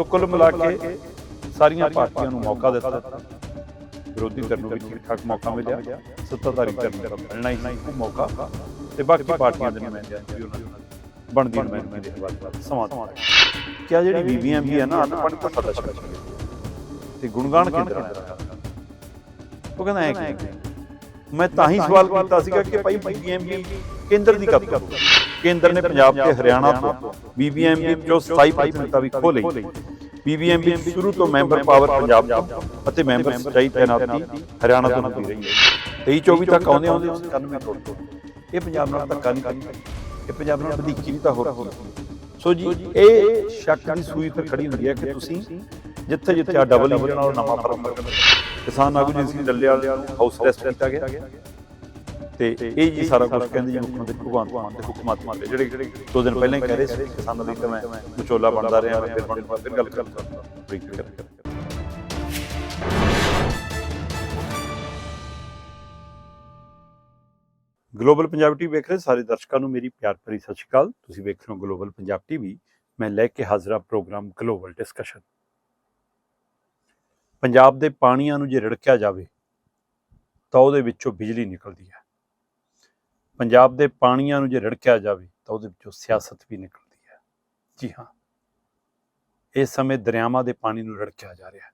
ਸੋ ਕੁੱਲ ਮਿਲਾ ਕੇ ਸਾਰੀਆਂ ਪਾਰਟੀਆਂ ਨੂੰ ਮੌਕਾ ਦਿੱਤਾ। ਵਿਰੋਧੀ ਧਿਰ ਨੂੰ ਵੀ ਠੀਕ ਠਾਕ ਮੌਕਾ ਮਿਲਿਆ। ਸੱਤਾਧਾਰੀ ਧਿਰ ਨੂੰ ਮਿਲਣਾ ਹੀ ਉਹ ਮੌਕਾ। ਤੇ ਬਾਕੀ ਪਾਰਟੀਆਂ ਦੇ ਨੁਮਾਇੰਦਿਆਂ ਨੂੰ ਵੀ ਉਹਨਾਂ ਦੀ ਬਣਦੀ ਨੁਮਾਇੰਦਗੀ ਦੇ ਹਵਾਲੇ ਸਮਾਂ ਕਿਆ ਜਿਹੜੀ ਬੀਬੀਆਂ ਵੀ ਹੈ ਨਾ ਅਨਪੜ੍ਹ ਤਾਂ ਸਾਡਾ ਸ਼ਬਦ ਤੇ ਗੁਣਗਾਨ ਕੇਂਦਰ ਦਾ ਉਹ ਕਹਿੰਦਾ ਐ ਕਿ ਮੈਂ ਤਾਂ ਹੀ ਸਵਾਲ ਕੀਤਾ ਸੀਗਾ ਕਿ ਭਾਈ ਬੀਬੀਐਮਬੀ ਕੇਂਦਰ ਦੀ ਕਦ ਕਰੂ। ਕੇਂਦਰ ਨੇ ਪੰਜਾਬ ਤੇ ਹਰਿਆਣਾ ਤੋਂ ਬੀਬੀਐਮਬੀ ਜੋ 27% ਵੀ ਖੋ ਬੀਬੀਐਮਬੀ ਸ਼ੁਰੂ ਤੋਂ ਮੈਂਬਰ ਪਾਵਰ ਪੰਜਾਬ ਤੋਂ ਅਤੇ ਮੈਂਬਰ ਸਚਾਈ ਤੈਨਾਤੀ ਹਰਿਆਣਾ ਤੋਂ ਹੁੰਦੀ ਰਹੀ ਹੈ। 23 24 ਤੱਕ ਆਉਂਦੇ ਆਉਂਦੇ 91 ਟੁੱਟ ਟੁੱਟ ਇਹ ਪੰਜਾਬ ਨਾਲ ਧੱਕਾ ਨਹੀਂ ਕਰਦਾ ਇਹ ਪੰਜਾਬ ਨਾਲ ਵਧੀਕੀ ਵੀ ਤਾਂ ਹੋਰ ਸੋ ਜੀ ਇਹ ਸ਼ੱਕ ਦੀ ਸੂਈ ਤੇ ਖੜੀ ਹੁੰਦੀ ਹੈ ਕਿ ਤੁਸੀਂ ਜਿੱਥੇ ਜਿੱਥੇ ਆ ਡਬਲ ਇੰਜਨ ਨਾਲ ਨਵਾਂ ਫਰਮ ਕਿਸਾਨ ਆਗੂ ਜੀ ਸੀ ਨੂੰ ਹਾਊਸ ਅਰੈਸਟ ਕੀਤਾ ਗਿਆ। ਤੇ ਇਹ ਜੀ ਸਾਰਾ ਕੁਝ ਕਹਿੰਦੇ ਜੀ ਮੁੱਖ ਮੰਤਰੀ ਭਗਵੰਤ ਮਾਨ ਦੇ ਹੁਕਮਾਂ ਮਾਨ ਦੇ ਜਿਹੜੇ ਦੋ ਦਿਨ ਪਹਿਲਾਂ ਹੀ ਕਹਿ ਰਹੇ ਸੀ ਕਿਸਾਨਾਂ ਲਈ ਤਾਂ ਮੈਂ ਵਿਚੋਲਾ ਬਣਦਾ ਰਿਹਾ ਫਿਰ ਬਣਦਾ ਫਿਰ ਗੱਲ ਕਰਦਾ ਬਰੀਕ ਗਲੋਬਲ ਪੰਜਾਬ ਟੀਵੀ ਵੇਖ ਰਹੇ ਸਾਰੇ ਦਰਸ਼ਕਾਂ ਨੂੰ ਮੇਰੀ ਪਿਆਰ ਭਰੀ ਸਤਿ ਸ਼੍ਰੀ ਅਕਾਲ। ਤੁਸੀਂ ਵੇਖ ਰਹੇ ਹੋ ਗਲੋਬਲ ਪੰਜਾਬ ਟੀਵੀ ਮੈਂ ਲੈ ਕੇ ਹਾਜ਼ਰਾ ਪ੍ਰੋਗਰਾਮ ਗਲੋਬਲ ਡਿਸਕਸ਼ਨ। ਪੰਜਾਬ ਦੇ ਪਾਣੀਆਂ ਨੂੰ ਜੇ ਰੜਕਿਆ ਜਾਵੇ ਤਾਂ ਉਹਦੇ ਵਿੱਚੋਂ ਬਿਜਲੀ ਨਿਕਲਦੀ ਹੈ। ਪੰਜਾਬ ਦੇ ਪਾਣੀਆਂ ਨੂੰ ਜੇ ਰੜਕਿਆ ਜਾਵੇ ਤਾਂ ਉਹਦੇ ਵਿੱਚੋਂ ਸਿਆਸਤ ਵੀ ਨਿਕਲਦੀ ਹੈ। ਜੀ ਹਾਂ। ਇਸ ਸਮੇਂ ਦਰਿਆਵਾਂ ਦੇ ਪਾਣੀ ਨੂੰ ਰੜਕਿਆ ਜਾ ਰਿਹਾ ਹੈ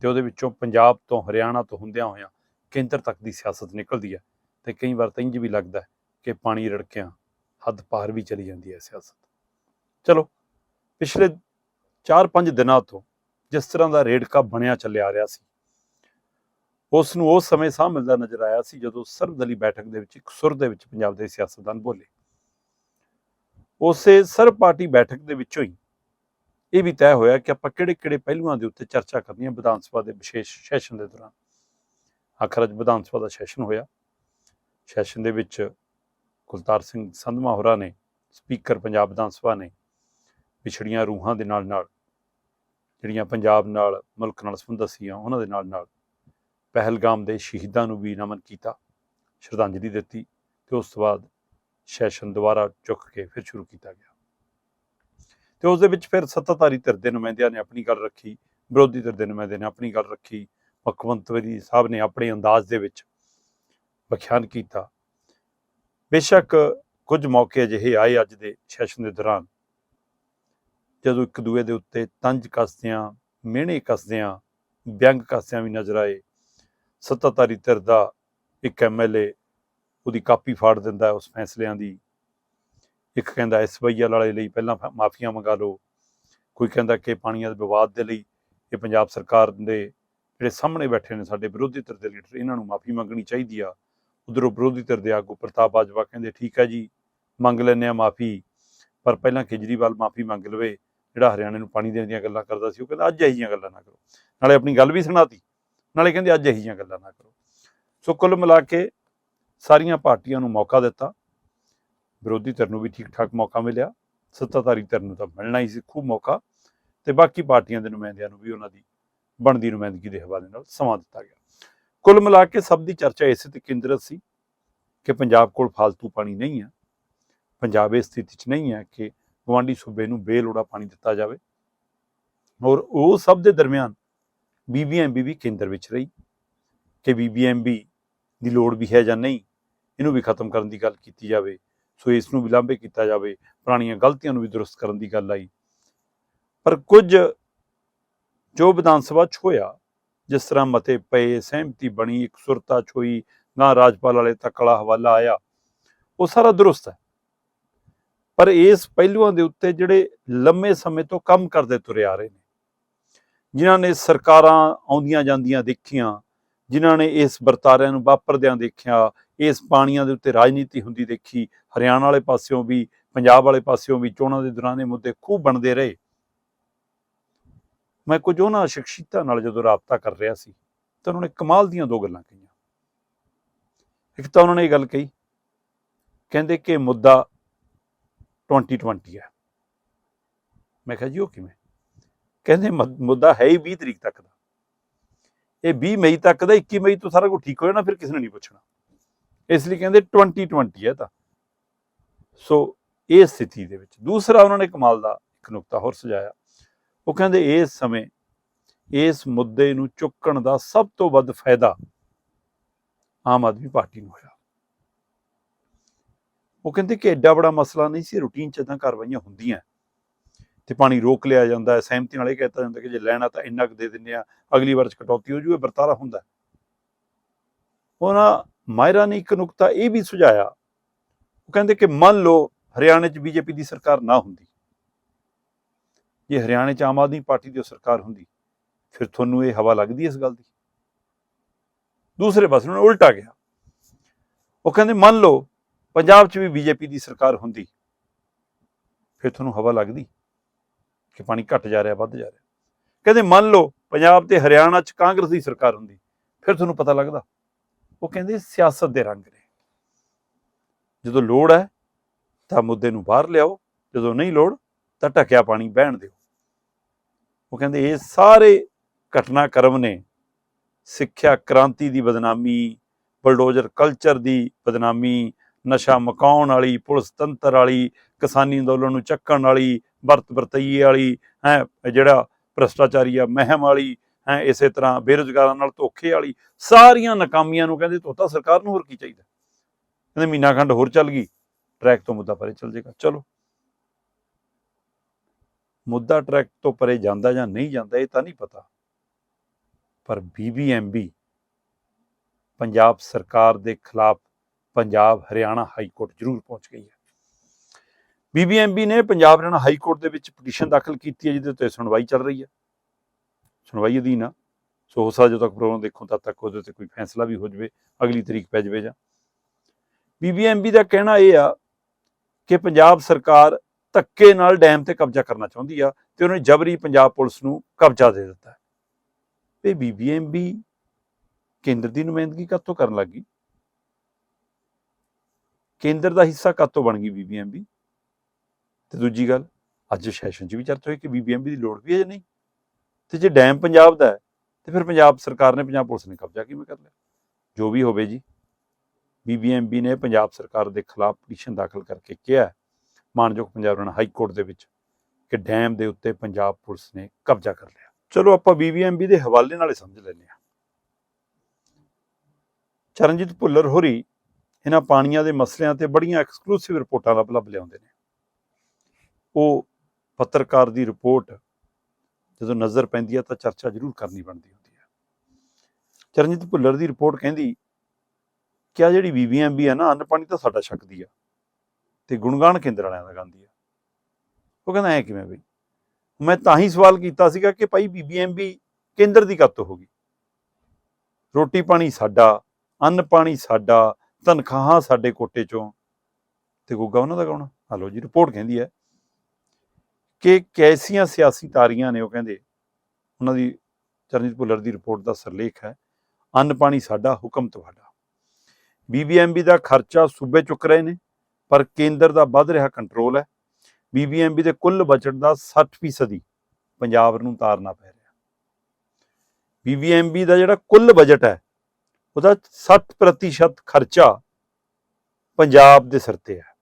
ਤੇ ਉਹਦੇ ਵਿੱਚੋਂ ਪੰਜਾਬ ਤੋਂ ਹਰਿਆਣਾ ਤੋਂ ਹੁੰਦਿਆਂ ਹੋਇਆਂ ਕੇਂਦਰ ਤੱਕ ਦੀ ਸਿਆਸਤ ਨਿਕਲਦੀ ਹੈ ਤੇ ਕਈ ਵਾਰ ਤਾਂ ਇੰਜ ਵੀ ਲੱਗਦਾ ਹੈ ਕਿ ਪਾਣੀ ਰੜਕਿਆਂ ਹੱਦ ਪਾਰ ਵੀ ਚਲੀ ਜਾਂਦੀ ਹੈ ਸਿਆਸਤ। ਚਲੋ, ਪਿਛਲੇ 4-5 ਦਿਨਾਂ ਤੋਂ ਜਿਸ ਤਰ੍ਹਾਂ ਦਾ ਰੇੜਕਾ ਬਣਿਆ ਚੱਲਿਆ ਆ ਰਿਹਾ ਸੀ ਉਸ ਨੂੰ ਉਸ ਸਮੇਂ ਸਾਹ ਮਿਲਦਾ ਨਜ਼ਰ ਆਇਆ ਸੀ ਜਦੋਂ ਸਰਬਦਲੀ ਬੈਠਕ ਦੇ ਵਿੱਚ ਇੱਕ ਸੁਰ ਦੇ ਵਿੱਚ ਪੰਜਾਬ ਦੇ ਸਿਆਸਤਦਾਨ ਬੋਲੇ। ਉਸੇ ਸਰਬ ਪਾਰਟੀ ਬੈਠਕ ਦੇ ਵਿੱਚੋਂ ਹੀ ਇਹ ਵੀ ਤੈਅ ਹੋਇਆ ਕਿ ਆਪਾਂ ਕਿਹੜੇ-ਕਿਹੜੇ ਪਹਿਲੂਆਂ ਦੇ ਉੱਤੇ ਚਰਚਾ ਕਰਨੀ ਹੈ ਵਿਧਾਨ ਸਭਾ ਦੇ ਵਿਸ਼ੇਸ਼ ਸੈਸ਼ਨ ਦੇ ਦੌਰਾਨ। ਆਖਰ ਅੱਜ ਵਿਧਾਨ ਸਭਾ ਦਾ ਸੈਸ਼ਨ ਹੋਇਆ। ਸੈਸ਼ਨ ਦੇ ਵਿੱਚ ਕੁਲਤਾਰ ਸਿੰਘ ਸੰਧਮਾ ਹੋਰਾਂ ਨੇ, ਸਪੀਕਰ ਪੰਜਾਬ ਵਿਧਾਨ ਸਭਾ ਨੇ ਵਿਛੜੀਆਂ ਰੂਹਾਂ ਦੇ ਨਾਲ ਨਾਲ ਜਿਹੜੀਆਂ ਪੰਜਾਬ ਨਾਲ ਮੁਲਕ ਨਾਲ ਸੰਬੰਧਿਤ ਸੀ ਉਹਨਾਂ ਦੇ ਨਾਲ ਨਾਲ ਪਹਿਲਗਾਮ ਦੇ ਸ਼ਹੀਦਾਂ ਨੂੰ ਵੀ ਨਮਨ ਕੀਤਾ, ਸ਼ਰਧਾਂਜਲੀ ਦਿੱਤੀ ਤੇ ਉਸ ਤੋਂ ਬਾਅਦ ਸੈਸ਼ਨ ਦੁਬਾਰਾ ਚੁੱਕ ਕੇ ਫਿਰ ਸ਼ੁਰੂ ਕੀਤਾ ਗਿਆ। ਤੇ ਉਸ ਦੇ ਵਿੱਚ ਫਿਰ ਸੱਤਾਧਾਰੀ ਧਿਰ ਦੇ ਨੁਮਾਇੰਦਿਆਂ ਨੇ ਆਪਣੀ ਗੱਲ ਰੱਖੀ, ਵਿਰੋਧੀ ਧਿਰ ਦੇ ਨੁਮਾਇੰਦੇ ਨੇ ਆਪਣੀ ਗੱਲ ਰੱਖੀ ਮੁੱਖ ਮੰਤਰੀ ਸਾਹਿਬ ਨੇ ਆਪਣੇ ਅੰਦਾਜ਼ ਦੇ ਵਿੱਚ ਵਿਖਿਆਨ ਕੀਤਾ। ਬੇਸ਼ੱਕ ਕੁਝ ਮੌਕੇ ਅਜਿਹੇ ਆਏ ਅੱਜ ਦੇ ਸੈਸ਼ਨ ਦੇ ਦੌਰਾਨ, ਜਦੋਂ ਇੱਕ ਦੂਏ ਦੇ ਉੱਤੇ ਤੰਜ ਕੱਸਦਿਆਂ, ਮਿਹਣੇ ਕੱਸਦਿਆਂ, ਵਿਅੰਗ ਕੱਸਦਿਆਂ ਵੀ ਨਜ਼ਰ ਆਏ ਸੱਤਾਧਾਰੀ ਧਿਰ ਦਾ ਇੱਕ ਐਮਐਲਏ ਉਹਦੀ ਕਾਪੀ ਫਾੜ ਦਿੰਦਾ ਉਸ ਫੈਸਲਿਆਂ ਦੀ। ਇੱਕ ਕਹਿੰਦਾ ਐਸਵਾਈਐਲ ਵਾਲੇ ਲਈ ਪਹਿਲਾਂ ਮਾਫੀਆਂ ਮੰਗਾ ਲਓ। ਕੋਈ ਕਹਿੰਦਾ ਕਿ ਪਾਣੀਆਂ ਦੇ ਵਿਵਾਦ ਦੇ ਲਈ ਇਹ ਪੰਜਾਬ ਸਰਕਾਰ ਦੇ ਜਿਹੜੇ ਸਾਹਮਣੇ ਬੈਠੇ ਨੇ ਸਾਡੇ ਵਿਰੋਧੀ ਧਿਰ ਦੇ ਲੀਡਰ, ਇਹਨਾਂ ਨੂੰ ਮਾਫੀ ਮੰਗਣੀ ਚਾਹੀਦੀ ਆ। ਉਧਰੋਂ ਵਿਰੋਧੀ ਧਿਰ ਦੇ ਆਗੂ ਪ੍ਰਤਾਪ ਬਾਜਵਾ ਕਹਿੰਦੇ, ਠੀਕ ਹੈ ਜੀ, ਮੰਗ ਲੈਂਦੇ ਆ ਮਾਫੀ, ਪਰ ਪਹਿਲਾਂ ਕੇਜਰੀਵਾਲ ਮਾਫੀ ਮੰਗ ਲਵੇ। ਜਿਹੜਾ ਹਰਿਆਣੇ ਨੂੰ ਪਾਣੀ ਦੇਣ ਦੀਆਂ ਗੱਲਾਂ ਕਰਦਾ ਸੀ, ਉਹ ਕਹਿੰਦਾ, ਅੱਜ ਇਹੀਆਂ ਗੱਲਾਂ ਨਾ ਕਰੋ। ਨਾਲੇ ਆਪਣੀ ਗੱਲ ਵੀ ਸੁਣਾਤੀ। ਨਾਲੇ ਕਹਿੰਦੇ ਅੱਜ ਇਹੀਆਂ ਗੱਲਾਂ ਨਾ ਕਰੋ। ਸੋ ਕੁੱਲ ਮਿਲਾ ਕੇ ਸਾਰੀਆਂ ਪਾਰਟੀਆਂ ਨੂੰ ਮੌਕਾ ਦਿੱਤਾ। ਵਿਰੋਧੀ ਧਿਰ ਨੂੰ ਵੀ ਠੀਕ ਠਾਕ ਮੌਕਾ ਮਿਲਿਆ। ਸੱਤਾਧਾਰੀ ਧਿਰ ਨੂੰ ਤਾਂ ਮਿਲਣਾ ਹੀ ਸੀ ਖੂਬ ਮੌਕਾ। ਤੇ ਬਾਕੀ ਪਾਰਟੀਆਂ ਦੇ ਨੁਮਾਇੰਦਿਆਂ ਨੂੰ ਵੀ ਉਹਨਾਂ ਦੀ ਬਣਦੀ ਨੁਮਾਇੰਦਗੀ ਦੇ ਹਵਾਲੇ ਨਾਲ ਸਮਾਂ ਦਿੱਤਾ ਗਿਆ। ਕੁੱਲ ਮਿਲਾ ਕੇ ਸਭ ਦੀ ਚਰਚਾ ਇਸੇ ਤੇ ਕੇਂਦਰਿਤ ਸੀ ਕਿ ਪੰਜਾਬ ਕੋਲ ਫालतू ਪਾਣੀ ਨਹੀਂ ਹੈ। ਪੰਜਾਬ ਇਸ ਸਥਿਤੀ 'ਚ ਨਹੀਂ ਹੈ ਕਿ ਗਵਾਂਡੀ ਸੂਬੇ ਨੂੰ ਬੇਲੋੜਾ ਪਾਣੀ ਦਿੱਤਾ ਜਾਵੇ। ਔਰ ਉਹ ਸਭ ਦੇ ਦਰਮਿਆਨ ਬੀਬੀਐਮਬੀ ਵੀ ਕੇਂਦਰ ਵਿੱਚ ਰਹੀ, ਕਿ ਬੀਬੀਐਮਬੀ ਦੀ ਲੋੜ ਵੀ ਹੈ ਜਾਂ ਨਹੀਂ, ਇਹਨੂੰ ਵੀ ਖਤਮ ਕਰਨ ਦੀ ਗੱਲ ਕੀਤੀ ਜਾਵੇ, ਸੋ ਇਸ ਨੂੰ ਵੀ ਲਾਂਭੇ ਕੀਤਾ ਜਾਵੇ, ਪੁਰਾਣੀਆਂ ਗਲਤੀਆਂ ਨੂੰ ਵੀ ਦਰੁਸਤ ਕਰਨ ਦੀ ਗੱਲ ਆਈ। ਪਰ ਕੁਝ ਜੋ ਵਿਧਾਨ ਸਭਾ 'ਚ ਹੋਇਆ, ਜਿਸ ਤਰ੍ਹਾਂ ਮਤੇ ਪਏ, ਸਹਿਮਤੀ ਬਣੀ, ਇੱਕ ਸੁਰਤਾ ਛੋਈ ਨਾ ਰਾਜਪਾਲ ਵਾਲੇ ਤੱਕ ਵਾਲਾ ਹਵਾਲਾ ਆਇਆ, ਉਹ ਸਾਰਾ ਦਰੁਸਤ ਹੈ। ਪਰ ਇਸ ਪਹਿਲੂਆਂ ਦੇ ਉੱਤੇ ਜਿਹੜੇ ਲੰਮੇ ਸਮੇਂ ਤੋਂ ਕੰਮ ਕਰਦੇ ਤੁਰੇ ਆ ਰਹੇ ਨੇ ਜਿਨ੍ਹਾਂ ਨੇ ਸਰਕਾਰਾਂ ਆਉਂਦੀਆਂ ਜਾਂਦੀਆਂ ਦੇਖੀਆਂ, ਜਿਨ੍ਹਾਂ ਨੇ ਇਸ ਵਰਤਾਰਿਆਂ ਨੂੰ ਵਾਪਰਦਿਆਂ ਦੇਖਿਆ, ਇਸ ਪਾਣੀਆਂ ਦੇ ਉੱਤੇ ਰਾਜਨੀਤੀ ਹੁੰਦੀ ਦੇਖੀ, ਹਰਿਆਣਾ ਵਾਲੇ ਪਾਸਿਓਂ ਵੀ, ਪੰਜਾਬ ਵਾਲੇ ਪਾਸਿਓਂ ਵੀ, ਚੋਣਾਂ ਦੇ ਦੌਰਾਨ ਇਹ ਮੁੱਦੇ ਖੂਬ ਬਣਦੇ ਰਹੇ। ਮੈਂ ਕੁਝ ਉਹਨਾਂ ਸ਼ਖਸੀਅਤਾਂ ਨਾਲ ਜਦੋਂ ਰਾਬਤਾ ਕਰ ਰਿਹਾ ਸੀ, ਤਾਂ ਉਹਨਾਂ ਨੇ ਕਮਾਲ ਦੀਆਂ ਦੋ ਗੱਲਾਂ ਕਹੀਆਂ। ਇੱਕ ਤਾਂ ਉਹਨਾਂ ਨੇ ਇਹ ਗੱਲ ਕਹੀ, ਕਹਿੰਦੇ ਕਿ ਮੁੱਦਾ 2020 ਹੈ। ਮੈਂ ਕਿਹਾ ਜੀ, ਉਹ ਕਿਵੇਂ? ਕਹਿੰਦੇ ਮੁੱਦਾ ਹੈ ਹੀ 20 ਤਰੀਕ ਤੱਕ ਦਾ। ਇਹ 20 ਮਈ ਤੱਕ ਦਾ 21 ਮਈ ਤੋਂ ਸਾਰਾ ਕੁਝ ਠੀਕ ਹੋ ਜਾਣਾ, ਫਿਰ ਕਿਸੇ ਨੇ ਨਹੀਂ ਪੁੱਛਣਾ। ਇਸ ਲਈ ਕਹਿੰਦੇ 2020 ਹੈ ਤਾਂ। ਸੋ ਇਹ ਸਥਿਤੀ ਦੇ ਵਿੱਚ। ਦੂਸਰਾ ਉਹਨਾਂ ਨੇ ਕਮਾਲ ਦਾ ਇੱਕ ਨੁਕਤਾ ਹੋਰ ਸੁਝਾਇਆ। ਉਹ ਕਹਿੰਦੇ ਇਸ ਸਮੇਂ ਇਸ ਮੁੱਦੇ ਨੂੰ ਚੁੱਕਣ ਦਾ ਸਭ ਤੋਂ ਵੱਧ ਫਾਇਦਾ ਆਮ ਆਦਮੀ ਪਾਰਟੀ ਨੂੰ ਹੋਇਆ। ਉਹ ਕਹਿੰਦੇ ਕਿ ਐਡਾ ਬੜਾ ਮਸਲਾ ਨਹੀਂ ਸੀ, ਰੂਟੀਨ ਚ ਤਾਂ ਕਾਰਵਾਈਆਂ ਹੁੰਦੀਆਂ। ਤੇ ਪਾਣੀ ਰੋਕ ਲਿਆ ਜਾਂਦਾ ਹੈ। ਸਹਿਮਤੀ ਨਾਲ ਇਹ ਕਹਿਤਾ ਜਾਂਦਾ ਕਿ ਜੇ ਲੈਣਾ ਤਾਂ ਇੰਨਾ ਕੁ ਦੇ ਦਿੰਦੇ ਆ, ਅਗਲੀ ਵਾਰ ਚ ਕਟੌਤੀ ਹੋ ਜੂ ਵਰਤਾਰਾ ਹੁੰਦਾ ਉਹਨਾਂ ਮਾਇਰਾ ਨੇ ਇੱਕ ਨੁਕਤਾ ਇਹ ਵੀ ਸੁਝਾਇਆ, ਉਹ ਕਹਿੰਦੇ ਕਿ ਮੰਨ ਲਓ ਹਰਿਆਣੇ 'ਚ ਬੀਜੇਪੀ ਦੀ ਸਰਕਾਰ ਨਾ ਹੁੰਦੀ। ਜੇ ਹਰਿਆਣੇ 'ਚ ਆਮ ਆਦਮੀ ਪਾਰਟੀ ਦੀ ਉਹ ਸਰਕਾਰ ਹੁੰਦੀ, ਫਿਰ ਤੁਹਾਨੂੰ ਇਹ ਹਵਾ ਲੱਗਦੀ ਇਸ ਗੱਲ ਦੀ। ਦੂਸਰੇ ਪਾਸੇ ਨੂੰ ਉਲਟਾ ਗਿਆ। ਉਹ ਕਹਿੰਦੇ ਮੰਨ ਲਓ ਪੰਜਾਬ 'ਚ ਵੀ ਬੀਜੇਪੀ ਦੀ ਸਰਕਾਰ ਹੁੰਦੀ, ਫਿਰ ਤੁਹਾਨੂੰ ਹਵਾ ਲੱਗਦੀ। ਕਿ ਪਾਣੀ ਘਟ ਜਾ ਰਿਹਾ, ਵੱਧ ਜਾ ਰਿਹਾ। ਕਹਿੰਦੇ ਮੰਨ ਲਓ ਪੰਜਾਬ ਤੇ ਹਰਿਆਣਾ 'ਚ ਕਾਂਗਰਸ ਦੀ ਸਰਕਾਰ ਹੁੰਦੀ, ਫਿਰ ਤੁਹਾਨੂੰ ਪਤਾ ਲੱਗਦਾ, ਉਹ ਕਹਿੰਦੇ ਸਿਆਸਤ ਦੇ ਰੰਗ ਨੇ। ਜਦੋਂ ਲੋੜ ਹੈ, ਤਾਂ ਮੁੱਦੇ ਨੂੰ ਬਾਹਰ ਲਿਆਓ, ਜਦੋਂ ਨਹੀਂ ਲੋੜ, ਤਾਂ ਢਕਿਆ ਪਾਣੀ ਬਹਿਣ ਦਿਓ। ਉਹ ਕਹਿੰਦੇ ਇਹ ਸਾਰੇ ਘਟਨਾਕ੍ਰਮ ਨੇ, ਸਿੱਖਿਆ ਕ੍ਰਾਂਤੀ ਦੀ ਬਦਨਾਮੀ, ਬਲਡੋਜ਼ਰ ਕਲਚਰ ਦੀ ਬਦਨਾਮੀ ਨਸ਼ਾ ਮਕਾਉਣ ਵਾਲੀ, ਪੁਲਿਸ ਤੰਤਰ ਵਾਲੀ, ਕਿਸਾਨੀ ਅੰਦੋਲਨ ਨੂੰ ਚੱਕਣ ਵਾਲੀ, ਵਰਤ ਵਰਤਈਏ ਵਾਲੀ, ਹੈ ਜਿਹੜਾ ਭ੍ਰਸ਼ਟਾਚਾਰੀ ਆ, ਮਹਿਮ ਵਾਲੀ, ਹੈ, ਇਸੇ ਤਰ੍ਹਾਂ ਬੇਰੁਜ਼ਗਾਰਾਂ ਨਾਲ ਧੋਖੇ ਵਾਲੀ, ਸਾਰੀਆਂ ਨਾਕਾਮੀਆਂ ਨੂੰ ਕਹਿੰਦੇ ਧੋਤਾ ਸਰਕਾਰ ਨੂੰ ਹੋਰ ਕੀ ਚਾਹੀਦਾ? ਕਹਿੰਦੇ ਮਹੀਨਾ ਖੰਡ ਹੋਰ ਚੱਲ ਗਈ, ਟਰੈਕ ਤੋਂ ਮੁੱਦਾ ਪਰੇ ਚੱਲ ਜਾਏਗਾ, ਚਲੋ। ਮੁੱਦਾ ਟਰੈਕ ਤੋਂ ਪਰੇ ਜਾਂਦਾ ਜਾਂ ਨਹੀਂ ਜਾਂਦਾ, ਇਹ ਤਾਂ ਨਹੀਂ ਪਤਾ। ਪਰ ਬੀਬੀਐਮਬੀ ਪੰਜਾਬ ਸਰਕਾਰ ਦੇ ਖਿਲਾਫ ਪੰਜਾਬ ਹਰਿਆਣਾ ਹਾਈ ਕੋਰਟ ਜ਼ਰੂਰ ਪਹੁੰਚ ਗਈ ਹੈ। ਬੀਬੀਐਮਬੀ ਨੇ ਪੰਜਾਬ ਹਰਿਆਣਾ ਹਾਈ ਕੋਰਟ ਦੇ ਵਿੱਚ ਪਟੀਸ਼ਨ ਦਾਖਲ ਕੀਤੀ ਹੈ, ਜਿਹਦੇ ਉੱਤੇ ਸੁਣਵਾਈ ਚੱਲ ਰਹੀ ਹੈ। ਸੁਣਵਾਈ ਅਧੀਨ ਆ। ਸੋ ਹੋ ਸਕਦਾ ਜਦੋਂ ਤੱਕ ਪ੍ਰੋਗਰਾਮ ਦੇਖੋ, ਤਦ ਤੱਕ ਉਹਦੇ ਤੇ ਕੋਈ ਫੈਸਲਾ ਵੀ ਹੋ ਜਾਵੇ, ਅਗਲੀ ਤਰੀਕ ਪੈ ਜਾਵੇ ਜਾਂ। ਬੀਬੀਐਮਬੀ ਦਾ ਕਹਿਣਾ ਇਹ ਆ ਕਿ ਪੰਜਾਬ ਸਰਕਾਰ ਧੱਕੇ ਨਾਲ ਡੈਮ ਤੇ ਕਬਜ਼ਾ ਕਰਨਾ ਚਾਹੁੰਦੀ ਆ ਤੇ ਉਹਨੇ ਜਬਰੀ ਪੰਜਾਬ ਪੁਲਿਸ ਨੂੰ ਕਬਜ਼ਾ ਦੇ ਦਿੱਤਾ। ਹੈ ਇਹ ਬੀਬੀਐਮਬੀ ਕੇਂਦਰ ਦੀ ਨੁਮਾਇੰਦਗੀ ਕਾਤੋਂ ਕਰਨ ਲੱਗੀ ਕੇਂਦਰ ਦਾ ਹਿੱਸਾ ਕਦ ਤੋਂ ਬਣ ਗਈ ਬੀਬੀਐਮਬੀ ਤੇ ਦੂਜੀ ਗੱਲ, ਅੱਜ ਸੈਸ਼ਨ 'ਚ ਵੀ ਚਰਚਾ ਹੋਈ ਕਿ ਬੀਬੀਐਮਬੀ ਦੀ ਲੋੜ ਵੀ ਹੈ ਜਾਂ ਨਹੀਂ? ਤੇ ਜੇ ਡੈਮ ਪੰਜਾਬ ਦਾ ਹੈ, ਤੇ ਫਿਰ ਪੰਜਾਬ ਸਰਕਾਰ ਨੇ ਪੰਜਾਬ ਪੁਲਿਸ ਨੇ ਕਬਜ਼ਾ ਕਿਵੇਂ ਕਰ ਲਿਆ? ਜੋ ਵੀ ਹੋਵੇ ਜੀ ਬੀਬੀਐਮਬੀ ਨੇ ਪੰਜਾਬ ਸਰਕਾਰ ਦੇ ਖਿਲਾਫ ਪਟੀਸ਼ਨ ਦਾਖਲ ਕਰਕੇ ਕਿਹਾ ਮਾਨਯੋਗ ਪੰਜਾਬ ਹਰਿਆਣਾ ਹਾਈ ਕੋਰਟ ਦੇ ਵਿੱਚ, ਕਿ ਡੈਮ ਦੇ ਉੱਤੇ ਪੰਜਾਬ ਪੁਲਿਸ ਨੇ ਕਬਜ਼ਾ ਕਰ ਲਿਆ। ਚਲੋ ਆਪਾਂ ਬੀਬੀਐਮਬੀ ਦੇ ਹਵਾਲੇ ਨਾਲ ਹੀ ਸਮਝ ਲੈਂਦੇ ਹਾਂ। ਚਰਨਜੀਤ ਭੁੱਲਰ ਹੋਰੀ ਇਹਨਾਂ ਪਾਣੀਆਂ ਦੇ ਮਸਲਿਆਂ ਤੇ ਬੜੀਆਂ ਐਕਸਕਲੂਸਿਵ ਰਿਪੋਰਟਾਂ ਲੱਭ ਲੱਭ ਲਿਆਉਂਦੇ ਨੇ। ਉਹ ਪੱਤਰਕਾਰ ਦੀ ਰਿਪੋਰਟ ਜਦੋਂ ਨਜ਼ਰ ਪੈਂਦੀ ਹੈ ਤਾਂ ਚਰਚਾ ਜ਼ਰੂਰ ਕਰਨੀ ਬਣਦੀ ਹੁੰਦੀ ਹੈ ਚਰਨਜੀਤ ਭੁੱਲਰ ਦੀ ਰਿਪੋਰਟ ਕਹਿੰਦੀ ਕਿ ਆ ਜਿਹੜੀ ਬੀਬੀਐਮਬੀ ਹੈ ਨਾ, ਅੰਨ ਪਾਣੀ ਤਾਂ ਸਾਡਾ ਛਕਦੀ ਆ ਤੇ ਗੁਣਗਾਨ ਕੇਂਦਰ ਵਾਲਿਆਂ ਦਾ ਗਾਉਂਦੀ ਆ। ਉਹ ਕਹਿੰਦਾ ਐ ਕਿਵੇਂ ਬਈ? ਮੈਂ ਤਾਂ ਹੀ ਸਵਾਲ ਕੀਤਾ ਸੀਗਾ ਕਿ ਭਾਈ ਬੀਬੀਐਮਬੀ ਕੇਂਦਰ ਦੀ ਕੱਤ ਹੋ ਗਈ। ਰੋਟੀ ਪਾਣੀ ਸਾਡਾ, ਅੰਨ ਪਾਣੀ ਸਾਡਾ ਤਨਖਾਹਾਂ ਸਾਡੇ ਕੋਟੇ ਚੋਂ। ਤੇ ਗੋਗਾ ਉਹਨਾਂ ਦਾ ਗਾਉਣਾ ਹਲੋ ਜੀ ਰਿਪੋਰਟ ਕਹਿੰਦੀ ਹੈ ਕਿ ਕੈਸੀਆਂ ਸਿਆਸੀ ਤਾਰੀਆਂ ਨੇ, ਉਹ ਕਹਿੰਦੇ। ਉਹਨਾਂ ਦੀ ਚਰਨਜੀਤ ਭੁੱਲਰ ਦੀ ਰਿਪੋਰਟ ਦਾ ਸਰਲੇਖ ਹੈ, ਅੰਨ ਪਾਣੀ ਸਾਡਾ, ਹੁਕਮ ਤੁਹਾਡਾ। ਬੀਬੀਐਮਬੀ ਦਾ ਖਰਚਾ ਸੂਬੇ ਚੁੱਕ ਰਹੇ ਨੇ, ਪਰ ਕੇਂਦਰ ਦਾ ਵੱਧ ਰਿਹਾ ਕੰਟਰੋਲ ਹੈ। ਬੀਬੀਐਮਬੀ ਦੇ ਕੁੱਲ ਬਜਟ ਦਾ 60% ਪੰਜਾਬ ਨੂੰ ਤਾਰਨਾ ਪੈ ਰਿਹਾ। ਬੀਬੀਐਮਬੀ ਦਾ ਜਿਹੜਾ ਕੁੱਲ ਬਜਟ ਹੈ ਉਹਦਾ 60% ਖਰਚਾ ਪੰਜਾਬ ਦੇ ਸਿਰ ਤੇ ਹੈ।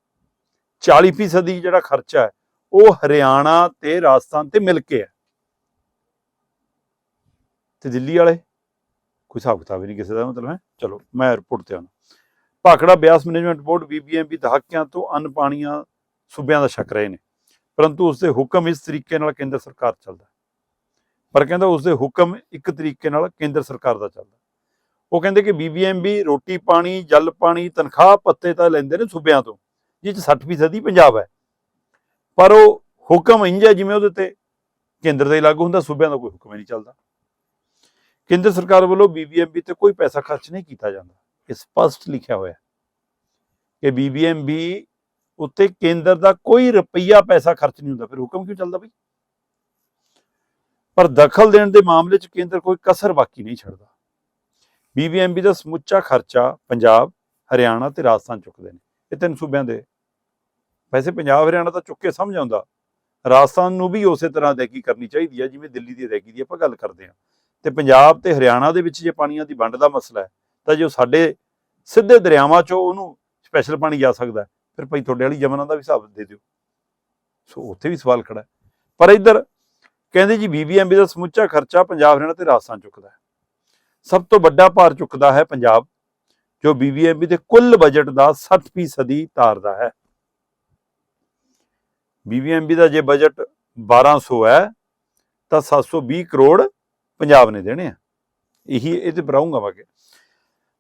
40% ਜਿਹੜਾ ਖਰਚਾ ਹੈ, ਉਹ ਹਰਿਆਣਾ ਤੇ ਰਾਜਸਥਾਨ ਤੇ ਮਿਲ ਕੇ ਹੈ। ਤੇ ਦਿੱਲੀ ਵਾਲੇ? ਕੋਈ ਹਿਸਾਬ ਕਿਤਾਬ ਹੀ ਨਹੀਂ ਕਿਸੇ ਦਾ ਮਤਲਬ ਹੈ। ਚਲੋ, ਮੈਂ ਰਿਪੋਰਟ ਤੇ ਆਉਣਾ Bhakra Beas management board BBMB ਦਹਾਕਿਆਂ ਤੋਂ ਅੰਨ ਪਾਣੀਆਂ ਸੂਬਿਆਂ ਦਾ ਛਕ ਰਹੇ ਨੇ। ਪਰੰਤੂ ਉਸ ਦੇ ਹੁਕਮ ਇਸ ਤਰੀਕੇ ਨਾਲ ਕੇਂਦਰ ਸਰਕਾਰ ਚੱਲਦਾ ਪਰ ਕਹਿੰਦਾ ਉਸ ਦੇ ਹੁਕਮ ਇੱਕ ਤਰੀਕੇ ਨਾਲ ਕੇਂਦਰ ਸਰਕਾਰ ਦਾ ਚੱਲਦਾ ਉਹ ਕਹਿੰਦੇ ਕਿ ਬੀਬੀਐਮਬੀ ਰੋਟੀ ਪਾਣੀ, ਜਲ ਪਾਣੀ, ਤਨਖਾਹ ਪੱਤੇ ਤਾਂ ਲੈਂਦੇ ਨੇ ਸੂਬਿਆਂ ਤੋਂ, ਜਿਹ 'ਚ 60% ਹੀ ਪੰਜਾਬ ਹੈ। ਪਰ ਉਹ ਹੁਕਮ ਇੰਜ ਹੈ ਜਿਵੇਂ ਉਹਦੇ ਤੇ ਕੇਂਦਰ ਦਾ ਲਾਗੂ ਹੁੰਦਾ, ਸੂਬਿਆਂ ਦਾ ਕੋਈ ਹੁਕਮ ਹੀ ਨਹੀਂ ਚੱਲਦਾ। ਕੇਂਦਰ ਸਰਕਾਰ ਵੱਲੋਂ ਬੀਬੀਐਮਬੀ ਤੇ ਕੋਈ ਪੈਸਾ ਖਰਚ ਨਹੀਂ ਕੀਤਾ ਜਾਂਦਾ। ਇਹ ਸਪਸ਼ਟ ਲਿਖਿਆ ਹੋਇਆ ਹੈ ਕਿ ਬੀਬੀਐਮਬੀ ਉੱਤੇ ਕੇਂਦਰ ਦਾ ਕੋਈ ਰੁਪਈਆ ਪੈਸਾ ਖਰਚ ਨਹੀਂ ਹੁੰਦਾ। ਫਿਰ ਹੁਕਮ ਕਿਉਂ ਚੱਲਦਾ ਬਈ? ਪਰ ਦਖਲ ਦੇਣ ਦੇ ਮਾਮਲੇ 'ਚ ਕੇਂਦਰ ਕੋਈ ਕਸਰ ਬਾਕੀ ਨਹੀਂ ਛੱਡਦਾ। ਬੀਬੀਐਮਬੀ ਦਾ ਸਮੁੱਚਾ ਖਰਚਾ ਪੰਜਾਬ, ਹਰਿਆਣਾ ਤੇ ਰਾਜਸਥਾਨ ਚੁੱਕਦੇ ਨੇ। ਇਹ ਤਿੰਨ ਸੂਬਿਆਂ ਦੇ। ਵੈਸੇ ਪੰਜਾਬ, ਹਰਿਆਣਾ ਤਾਂ ਚੁੱਕ ਕੇ ਸਮਝ ਆਉਂਦਾ। ਰਾਜਸਥਾਨ ਨੂੰ ਵੀ ਉਸੇ ਤਰ੍ਹਾਂ ਅਦਾਇਗੀ ਕਰਨੀ ਚਾਹੀਦੀ ਹੈ ਜਿਵੇਂ ਦਿੱਲੀ ਦੀ ਅਦਾਇਗੀ ਦੀ ਆਪਾਂ ਗੱਲ ਕਰਦੇ ਹਾਂ। ਤੇ ਪੰਜਾਬ ਤੇ ਹਰਿਆਣਾ ਦੇ ਵਿੱਚ ਜੇ ਪਾਣੀਆਂ ਦੀ ਵੰਡ ਦਾ ਮਸਲਾ ਹੈ, ਤਾਂ ਜੋ ਸਾਡੇ ਸਿੱਧੇ ਦਰਿਆਵਾਂ 'ਚੋਂ ਉਹਨੂੰ ਸਪੈਸ਼ਲ ਪਾਣੀ ਜਾ ਸਕਦਾ ਫਿਰ ਭਾਈ ਤੁਹਾਡੇ ਵਾਲੀ ਜਮਨਾ ਦਾ ਵੀ ਹਿਸਾਬ ਦੇ ਦਿਓ। ਸੋ ਉੱਥੇ ਵੀ ਸਵਾਲ ਖੜਾ ਪਰ ਇੱਧਰ ਕਹਿੰਦੇ ਜੀ ਬੀਬੀਐਮਬੀ ਦਾ ਸਮੁੱਚਾ ਖਰਚਾ ਪੰਜਾਬ, ਹਰਿਆਣਾ ਤੇ ਰਾਜਸਥਾਨ ਚੁੱਕਦਾ ਹੈ। ਸਭ ਤੋਂ ਵੱਡਾ ਭਾਰ ਚੁੱਕਦਾ ਹੈ ਪੰਜਾਬ, ਜੋ ਬੀਬੀਐਮਬੀ ਦੇ ਕੁੱਲ ਬਜਟ ਦਾ 60% ਤਾਰਦਾ ਹੈ। ਬੀਬੀਐਮਬੀ ਦਾ ਜੇ ਬਜਟ 1200 ਹੈ, ਤਾਂ 720 ਕਰੋੜ ਪੰਜਾਬ ਨੇ ਦੇਣੇ ਆ। ਇਹੀ ਇਹ ਤੇ ਬਰਾਊਂਗਾ ਵਾਗੇ